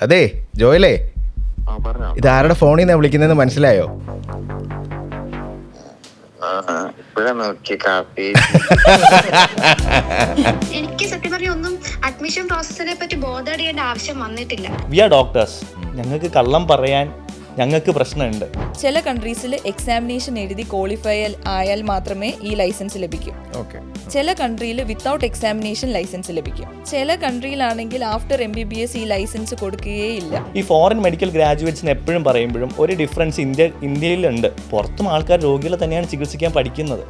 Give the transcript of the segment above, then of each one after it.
അതെ ജോയലേ. ആ പറഞ്ഞോ. ഇത് ആരുടെ ഫോണിൽ നിന്ന് വിളിക്കുന്നതെന്ന് മനസ്സിലായോ എനിക്ക് സത്യം പറഞ്ഞ ഒന്നും അഡ്മിഷൻ പ്രോസസ്സിനെ പറ്റി ബോധടിയേണ്ട ആവശ്യം വന്നിട്ടില്ല. വി ആർ ഡോക്ടേഴ്സ് ഞങ്ങൾക്ക് കള്ളം പറയാൻ ഞങ്ങൾക്ക് പ്രശ്നമുണ്ട്. ചില കൺട്രീസിൽ എക്സാമിനേഷൻ എഴുതി ക്വാളിഫൈ ആയാൽ മാത്രമേ ഈ ലൈസൻസ് ലഭിക്കൂ. ചില കൺട്രിയിൽ വിത്തൗട്ട് എക്സാമിനേഷൻ ലൈസൻസ് ലഭിക്കും. ചില കൺട്രിയിലാണെങ്കിൽ after M B B S ഈ ലൈസൻസ് കൊടുക്കുകയില്ല ഈ ഫോറിൻ മെഡിക്കൽ ഗ്രാജുവേറ്റ്സിന് എപ്പോഴും പറയുമ്പോഴും ഒരു ഡിഫറൻസ് ഇന്ത്യ ഇന്ത്യയിലുണ്ട്. പുറത്തും ആൾക്കാർ രോഗികളെ തന്നെയാണ് ചികിത്സിക്കാൻ പഠിക്കുന്നത്.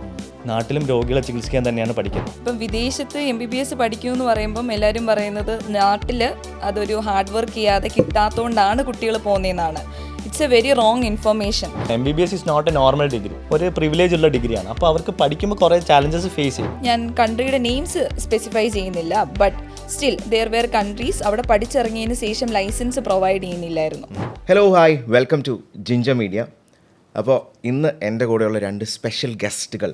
നാട്ടിലും രോഗികളെ ചികിത്സിക്കാൻ തന്നെയാണ് പഠിക്കുന്നത്. ഇപ്പം വിദേശത്ത് എം ബി ബി എസ് പഠിക്കൂ എന്ന് പറയുമ്പം എല്ലാവരും പറയുന്നത് നാട്ടിൽ അതൊരു ഹാർഡ് വർക്ക് ചെയ്യാതെ കിട്ടാത്തതുകൊണ്ടാണ് കുട്ടികൾ പോകുന്നതെന്നാണ്. It's a very wrong information. M B B S is not a normal degree ഒരു പ്രിവിലേജ് ഉള്ള ഡിഗ്രിയാണ് അപ്പോൾ അവർക്ക് പഠിക്കുമ്പോൾ കുറേ ചാലഞ്ചസ് ഫേസ് ചെയ്യും. ഞാൻ കൺട്രിയുടെ നെയിംസ് സ്പെസിഫൈ ചെയ്യുന്നില്ല but still there were countries അവിടെ പഠിച്ചിറങ്ങിയതിന് ശേഷം ലൈസൻസ് പ്രൊവൈഡ് ചെയ്യുന്നില്ലായിരുന്നു. ഹലോ ഹായ് വെൽക്കം ടു ജിഞ്ച മീഡിയ അപ്പോൾ ഇന്ന് എന്റെ കൂടെയുള്ള രണ്ട് സ്പെഷ്യൽ ഗസ്റ്റുകൾ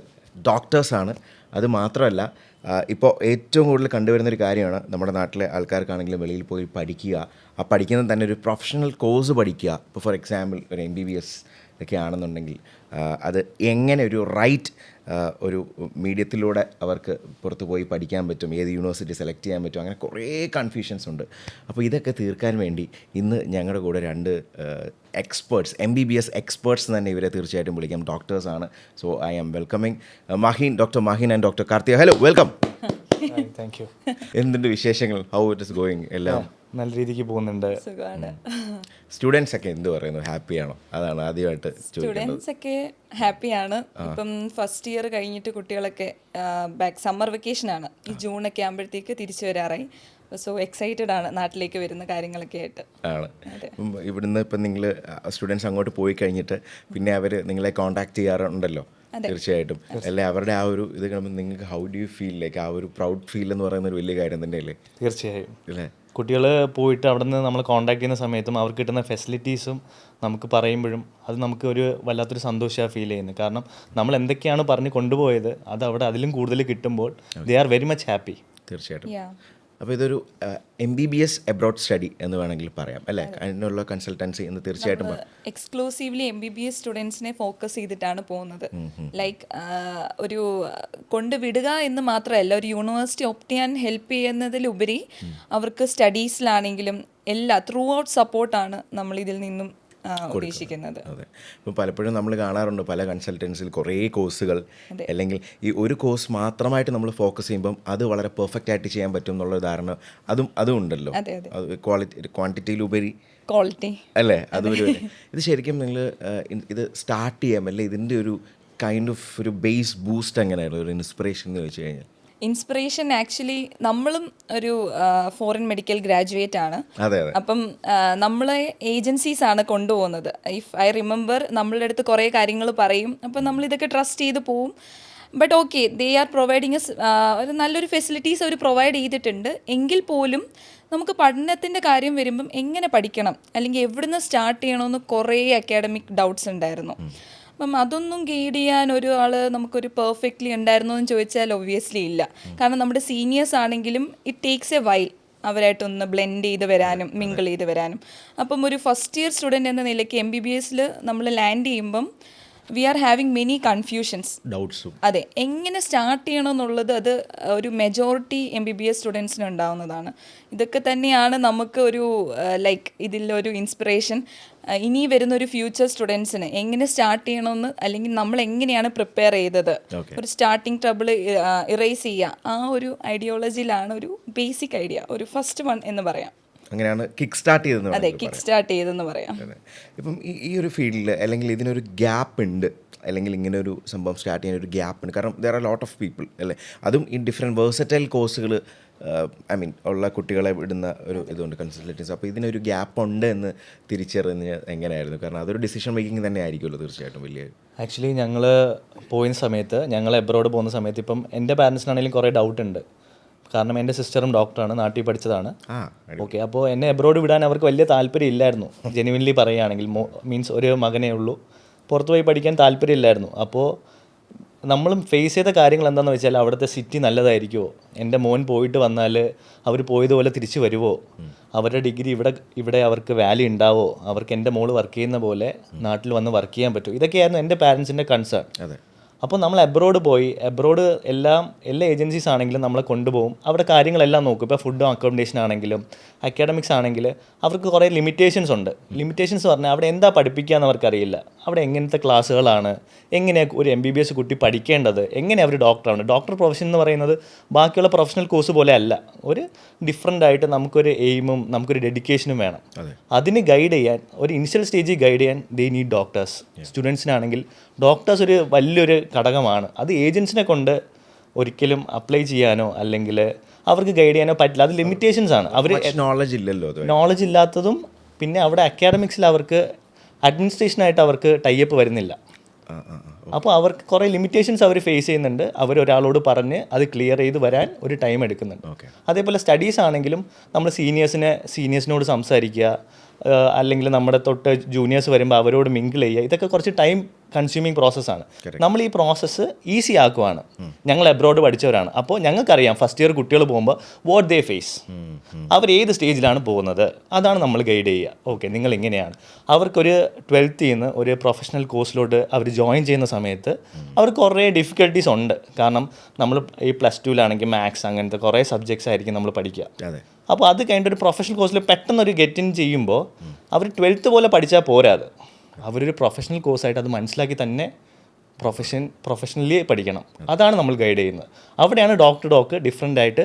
ഡോക്ടേഴ്സാണ് അത് മാത്രമല്ല ഇപ്പോൾ ഏറ്റവും കൂടുതൽ കണ്ടുവരുന്ന ഒരു കാര്യമാണ് നമ്മുടെ നാട്ടിലെ ആൾക്കാർക്കാണെങ്കിലും വെളിയിൽ പോയി പഠിക്കുക. ആ പഠിക്കുന്ന തന്നെ ഒരു പ്രൊഫഷണൽ കോഴ്സ് പഠിക്കുക. ഇപ്പോൾ ഫോർ എക്സാമ്പിൾ ഒരു എം ബി ബി എസ് ഒക്കെ ആണെന്നുണ്ടെങ്കിൽ അത് എങ്ങനെ ഒരു റൈറ്റ് ഒരു മീഡിയത്തിലൂടെ അവർക്ക് പുറത്ത് പോയി പഠിക്കാൻ പറ്റും ഏത് യൂണിവേഴ്സിറ്റി സെലക്ട് ചെയ്യാൻ പറ്റും അങ്ങനെ കുറേ കൺഫ്യൂഷൻസ് ഉണ്ട്. അപ്പോൾ ഇതൊക്കെ തീർക്കാൻ വേണ്ടി ഇന്ന് ഞങ്ങളുടെ കൂടെ രണ്ട് experts M B B S experts തന്നെ ഇവരെ തീർച്ചയായിട്ടും വിളിക്കാം. ഡോക്ടേഴ്സാണ് so I am welcoming Maheen doctor Maheen and doctor Karthika hello welcome thank you എന്തുണ്ട് വിശേഷങ്ങൾ? ഹൗ ഇറ്റ് ഇസ് ഗോയിങ് എല്ലാം? നല്ല രീതിക്ക് പോകുന്നുണ്ട്. സ്റ്റുഡൻസ് ഒക്കെ എന്ത് പറയുന്നു? ഹാപ്പിയാണോ? അതാണ് ആദ്യമായിട്ട് ചോദിക്കുന്നത്. സ്റ്റുഡൻസ് ഒക്കെ ഹാപ്പിയാണ്. ഇപ്പം ഫസ്റ്റ് ഇയർ കഴിഞ്ഞിട്ട് കുട്ടികളൊക്കെ ബാക്ക് സമ്മർ വെക്കേഷൻ ആണ് ഈ ജൂൺ ഒക്കെ ആകുമ്പോഴത്തേക്ക് തിരിച്ചു വരാറായി. സോ എക്സൈറ്റഡ് ആണ് നാട്ടിലേക്ക് വരുന്ന കാര്യങ്ങളൊക്കെ ആയിട്ട്. ആണ്. ഇവിടുന്ന് ഇപ്പം നിങ്ങൾ സ്റ്റുഡൻസ് അങ്ങോട്ട് പോയി കഴിഞ്ഞിട്ട് പിന്നെ അവർ നിങ്ങളെ കോൺടാക്ട് ചെയ്യാറുണ്ടല്ലോ? തീർച്ചയായിട്ടും. അല്ലെ? അവരുടെ ആ ഒരു ഇത് കാണുമ്പോൾ നിങ്ങൾക്ക് how do you feel like ആ ഒരു പ്രൗഡ് ഫീൽ എന്ന് പറയുന്ന ഒരു വലിയ കാര്യം തന്നെയല്ലേ? തീർച്ചയായും. അല്ലേ? കുട്ടികൾ പോയിട്ട് അവിടെ നിന്ന് നമ്മൾ കോൺടാക്ട് ചെയ്യുന്ന സമയത്തും അവർക്ക് കിട്ടുന്ന ഫെസിലിറ്റീസും നമുക്ക് പറയുമ്പോഴും അത് നമുക്ക് ഒരു വല്ലാത്തൊരു സന്തോഷമാണ് ഫീൽ ചെയ്യുന്നത് കാരണം നമ്മൾ എന്തൊക്കെയാണ് പറഞ്ഞ് കൊണ്ടുപോയത് അത് അവിടെ അതിലും കൂടുതൽ കിട്ടുമ്പോൾ they are very much happy തീർച്ചയായിട്ടും. അപ്പോൾ ഇതൊരു M B B S abroad study എന്ന് വേണമെങ്കിൽ പറയാം അല്ലേ? അതിനുള്ള കൺസൾട്ടൻസി എന്ന് തീർച്ചയായിട്ടും exclusively M B B S സ്റ്റുഡൻസിനെ focus ചെയ്തിട്ടാണ് പോകുന്നത്. ലൈക്ക് ഒരു കൊണ്ടുവിടുക എന്ന് മാത്രമല്ല ഒരു യൂണിവേഴ്സിറ്റി ഒപ്റ്റ് ചെയ്യാൻ ഹെൽപ്പ് ചെയ്യുന്നതിലുപരി അവർക്ക് സ്റ്റഡീസിലാണെങ്കിലും എല്ലാ ത്രൂ ഔട്ട് സപ്പോർട്ടാണ് നമ്മൾ ഇതിൽ നിന്നും ഉദ്ദേശിക്കുന്നത്. അതെ. ഇപ്പം പലപ്പോഴും നമ്മൾ കാണാറുണ്ട് പല കൺസൾട്ടൻസിൽ കുറേ കോഴ്സുകൾ. അല്ലെങ്കിൽ ഈ ഒരു കോഴ്സ് മാത്രമായിട്ട് നമ്മൾ ഫോക്കസ് ചെയ്യുമ്പം അത് വളരെ പെർഫെക്റ്റ് ആയിട്ട് ചെയ്യാൻ പറ്റും എന്നുള്ള ധാരണ അതും അതും ഉണ്ടല്ലോ. ക്വാളിറ്റി ക്വാണ്ടിറ്റിയിലുപരി ക്വാളിറ്റി. അല്ലേ? അതൊരു ഇത്. ശരിക്കും നിങ്ങൾ ഇത് സ്റ്റാർട്ട് ചെയ്യാം അല്ലേ ഇതിന്റെ ഒരു കൈൻഡ് ഓഫ് ഒരു ബേസ് ബൂസ്റ്റ് എങ്ങനെയായിരുന്നു? ഒരു ഇൻസ്പിറേഷൻ എന്ന് വെച്ച് കഴിഞ്ഞാൽ. ഇൻസ്പിറേഷൻ ആക്ച്വലി നമ്മളും ഒരു ഫോറിൻ മെഡിക്കൽ ഗ്രാജുവേറ്റ് ആണ്. അപ്പം നമ്മളെ ഏജൻസീസ് ആണ് കൊണ്ടുപോകുന്നത്. ഇഫ് ഐ റിമെമ്പർ നമ്മളുടെ അടുത്ത് കുറേ കാര്യങ്ങൾ പറയും. അപ്പം നമ്മൾ ഇതൊക്കെ ട്രസ്റ്റ് ചെയ്ത് പോവും. But okay they are providing ഒരു നല്ലൊരു ഫെസിലിറ്റീസ് അവർ പ്രൊവൈഡ് ചെയ്തിട്ടുണ്ട്. എങ്കിൽ പോലും നമുക്ക് പഠനത്തിന്റെ കാര്യം വരുമ്പം എങ്ങനെ പഠിക്കണം? അല്ലെങ്കിൽ എവിടുന്ന് സ്റ്റാർട്ട് ചെയ്യണമെന്ന് കുറേ അക്കാഡമിക് ഡൗട്ട്സ് ഉണ്ടായിരുന്നു. അപ്പം അതൊന്നും ഗൈഡ് ചെയ്യാൻ ഒരാൾ നമുക്കൊരു പെർഫെക്റ്റ്ലി ഉണ്ടായിരുന്നു എന്ന് ചോദിച്ചാൽ ഒബ്വിയസ്ലി ഇല്ല. കാരണം നമ്മുടെ സീനിയേഴ്സ് ആണെങ്കിലും ഇറ്റ് ടേക്സ് എ വൈൽ അവരായിട്ടൊന്ന് ബ്ലെൻഡ് ചെയ്ത് വരാനും മിങ്കിൾ ചെയ്ത് വരാനും. അപ്പം ഒരു ഫസ്റ്റ് ഇയർ സ്റ്റുഡന്റ് എന്ന നിലയ്ക്ക് എം ബി ബി എസിൽ നമ്മൾ ലാൻഡ് ചെയ്യുമ്പം we are having many confusions ഡൗട്ട്സും അതെ എങ്ങനെ സ്റ്റാർട്ട് ചെയ്യണം ചെയ്യണമെന്നുള്ളത് അത് ഒരു majority M B B S സ്റ്റുഡൻസിന് ഉണ്ടാവുന്നതാണ്. ഇതൊക്കെ തന്നെയാണ് നമുക്ക് ഒരു ലൈക്ക് ഇതിലൊരു ഇൻസ്പിറേഷൻ ഇനി വരുന്ന ഒരു ഫ്യൂച്ചർ സ്റ്റുഡൻസിന് എങ്ങനെ സ്റ്റാർട്ട് ചെയ്യണമെന്ന് അല്ലെങ്കിൽ നമ്മൾ എങ്ങനെയാണ് പ്രിപ്പയർ ചെയ്തത്? ഒരു സ്റ്റാർട്ടിങ് ട്രബിൾ ഇറേസ് ചെയ്യുക. ആ ഒരു ഐഡിയോളജിയിലാണ് ഒരു ബേസിക് ഐഡിയ ഒരു ഫസ്റ്റ് വൺ എന്ന് പറയാം. അങ്ങനെയാണ് കിക്ക് സ്റ്റാർട്ട് ചെയ്തെന്ന് അതെ കിക്ക് സ്റ്റാർട്ട് ചെയ്തെന്ന് പറയാം. ഇപ്പം ഈ ഈ ഒരു ഫീൽഡിൽ അല്ലെങ്കിൽ ഇതിനൊരു ഗ്യാപ്പ് ഉണ്ട് അല്ലെങ്കിൽ ഇങ്ങനെ ഒരു സംഭവം സ്റ്റാർട്ട് ചെയ്യാൻ ഒരു ഗ്യാപ്പ് ഉണ്ട്. കാരണം there are lot of people അല്ലേ? അതും ഈ ഡിഫറെന്റ് വേഴ്സറ്റൈൽ കോഴ്സുകൾ ഐ മീൻ ഉള്ള കുട്ടികളെ വിടുന്ന ഒരു ഇതുണ്ട് കൺസൾട്ടൻസ് അപ്പോൾ ഇതിനൊരു ഗ്യാപ്പ് ഉണ്ട് എന്ന് തിരിച്ചറിഞ്ഞ് എങ്ങനെയായിരുന്നു? കാരണം അതൊരു ഡിസിഷൻ മേക്കിംഗ് തന്നെ ആയിരിക്കുമല്ലോ തീർച്ചയായിട്ടും വലിയ ആക്ച്വലി ഞങ്ങൾ പോയ സമയത്ത് ഞങ്ങൾ എബ്രോഡ് പോകുന്ന സമയത്ത് ഇപ്പം എന്റെ പാരൻസിനാണെങ്കിലും കുറേ ഡൗട്ട് ഉണ്ട്. കാരണം എന്റെ സിസ്റ്ററും ഡോക്ടറാണ് നാട്ടിൽ പഠിച്ചതാണ്. ഓക്കെ അപ്പോൾ എന്നെ എബ്രോഡ് വിടാൻ അവർക്ക് വലിയ താല്പര്യം ഇല്ലായിരുന്നു ജെനുവിൻലി പറയുകയാണെങ്കിൽ മീൻസ് ഒരു മകനേ ഉള്ളൂ. പുറത്ത് പോയി പഠിക്കാൻ താല്പര്യമില്ലായിരുന്നു. അപ്പോൾ നമ്മളും ഫേസ് ചെയ്ത കാര്യങ്ങൾ എന്താണെന്ന് വെച്ചാൽ അവിടുത്തെ സിറ്റി നല്ലതായിരിക്കുമോ എന്റെ മോൻ പോയിട്ട് വന്നാൽ അവർ പോയതുപോലെ തിരിച്ചു വരുമോ അവരുടെ ഡിഗ്രി ഇവിടെ ഇവിടെ അവർക്ക് വാല്യൂ ഉണ്ടാവോ? അവർക്ക് എന്റെ മോൾ വർക്ക് ചെയ്യുന്ന പോലെ നാട്ടിൽ വന്ന് വർക്ക് ചെയ്യാൻ പറ്റുമോ ഇതൊക്കെയായിരുന്നു എന്റെ പാരൻസിന്റെ കൺസേൺ അതെ. അപ്പോൾ നമ്മൾ എബ്രോഡ് പോയി എബ്രോഡ് എല്ലാം എല്ലാ ഏജൻസീസ് ആണെങ്കിലും നമ്മളെ കൊണ്ടുപോകും. അവിടെ കാര്യങ്ങളെല്ലാം നോക്കും. ഇപ്പോൾ ഫുഡും അക്കോമഡേഷൻ ആണെങ്കിലും അക്കാഡമിക്സ് ആണെങ്കിൽ അവർക്ക് കുറേ ലിമിറ്റേഷൻസ് ഉണ്ട്. ലിമിറ്റേഷൻസ് പറഞ്ഞാൽ അവിടെ എന്താ പഠിപ്പിക്കുക എന്ന് അവർക്കറിയില്ല. അവിടെ എങ്ങനത്തെ ക്ലാസ്സുകളാണ് എങ്ങനെയാണ് ഒരു എം ബി ബി എസ് കുട്ടി പഠിക്കേണ്ടത് എങ്ങനെ അവർ ഡോക്ടറാണ് ഡോക്ടർ പ്രൊഫഷൻ എന്ന് പറയുന്നത് ബാക്കിയുള്ള പ്രൊഫഷണൽ കോഴ്സ് പോലെ അല്ല. ഒരു ഡിഫറെന്റ് ആയിട്ട് നമുക്കൊരു എയിമും നമുക്കൊരു ഡെഡിക്കേഷനും വേണം. അതിന് ഗൈഡ് ചെയ്യാൻ ഒരു ഇനിഷ്യൽ സ്റ്റേജിൽ ഗൈഡ് ചെയ്യാൻ ദേ നീഡ് ഡോക്ടേഴ്സ് സ്റ്റുഡൻസിനാണെങ്കിൽ ഡോക്ടേഴ്സ് ഒരു വലിയൊരു ഘടകമാണ്. അത് ഏജൻസിനെ കൊണ്ട് ഒരിക്കലും അപ്ലൈ ചെയ്യാനോ അല്ലെങ്കിൽ അവർക്ക് ഗൈഡ് ചെയ്യാനോ പറ്റില്ല. അത് ലിമിറ്റേഷൻസ് ആണ്. അവർ നോളജ് ഇല്ലല്ലോ നോളജ് ഇല്ലാത്തതും പിന്നെ അവിടെ അക്കാഡമിക്സിൽ അവർക്ക് അഡ്മിനിസ്ട്രേഷനായിട്ട് അവർക്ക് ടൈപ്പ് വരുന്നില്ല. അപ്പോൾ അവർക്ക് കുറേ ലിമിറ്റേഷൻസ് അവർ ഫേസ് ചെയ്യുന്നുണ്ട്. അവർ ഒരാളോട് പറഞ്ഞ് അത് ക്ലിയർ ചെയ്ത് വരാൻ ഒരു ടൈം എടുക്കുന്നുണ്ട്. അതേപോലെ സ്റ്റഡീസ് ആണെങ്കിലും നമ്മൾ സീനിയേഴ്സിനെ സീനിയേഴ്സിനോട് സംസാരിക്കുക. അല്ലെങ്കിൽ നമ്മുടെ തൊട്ട് ജൂനിയേഴ്സ് വരുമ്പോൾ അവരോട് മിങ്കിൾ ചെയ്യുക. ഇതൊക്കെ കുറച്ച് ടൈം കൺസ്യൂമിങ് പ്രോസസ്സാണ് നമ്മൾ ഈ പ്രോസസ്സ് ഈസി ആക്കുവാണ്. ഞങ്ങൾ എബ്രോഡ് പഠിച്ചവരാണ്. അപ്പോൾ ഞങ്ങൾക്കറിയാം ഫസ്റ്റ് ഇയർ കുട്ടികൾ പോകുമ്പോൾ വാട്ട് ദേ ഫേസ് അവർ ഏത് സ്റ്റേജിലാണ് പോകുന്നത്? അതാണ് നമ്മൾ ഗൈഡ് ചെയ്യുക. ഓക്കെ നിങ്ങൾ ഇങ്ങനെയാണ്. അവർക്കൊരു ട്വൽത്തിൽ നിന്ന് ഒരു പ്രൊഫഷണൽ കോഴ്സിലോട്ട് അവർ ജോയിൻ ചെയ്യുന്ന സമയത്ത് അവർക്ക് കുറേ ഡിഫിക്കൽട്ടീസ് ഉണ്ട്. കാരണം നമ്മൾ ഈ പ്ലസ് ടുവിലാണെങ്കിൽ മാത്സ് അങ്ങനത്തെ കുറേ സബ്ജക്ട്സ് ആയിരിക്കും നമ്മൾ പഠിക്കുക. അപ്പോൾ അത് കഴിഞ്ഞിട്ട് ഒരു പ്രൊഫഷണൽ കോഴ്സിൽ പെട്ടെന്ന് ഒരു ഗെറ്റ് ഇൻ ചെയ്യുമ്പോൾ അവർ ട്വൽത്ത് പോലെ പഠിച്ചാൽ പോരാത് അവരൊരു പ്രൊഫഷണൽ കോഴ്സായിട്ട് അത് മനസ്സിലാക്കി തന്നെ പ്രൊഫഷൻ പ്രൊഫഷണലി പഠിക്കണം. അതാണ് നമ്മൾ ഗൈഡ് ചെയ്യുന്നത്. അവിടെയാണ് ഡോക്ടർ ഡോക്ക് ഡിഫറെന്റ് ആയിട്ട്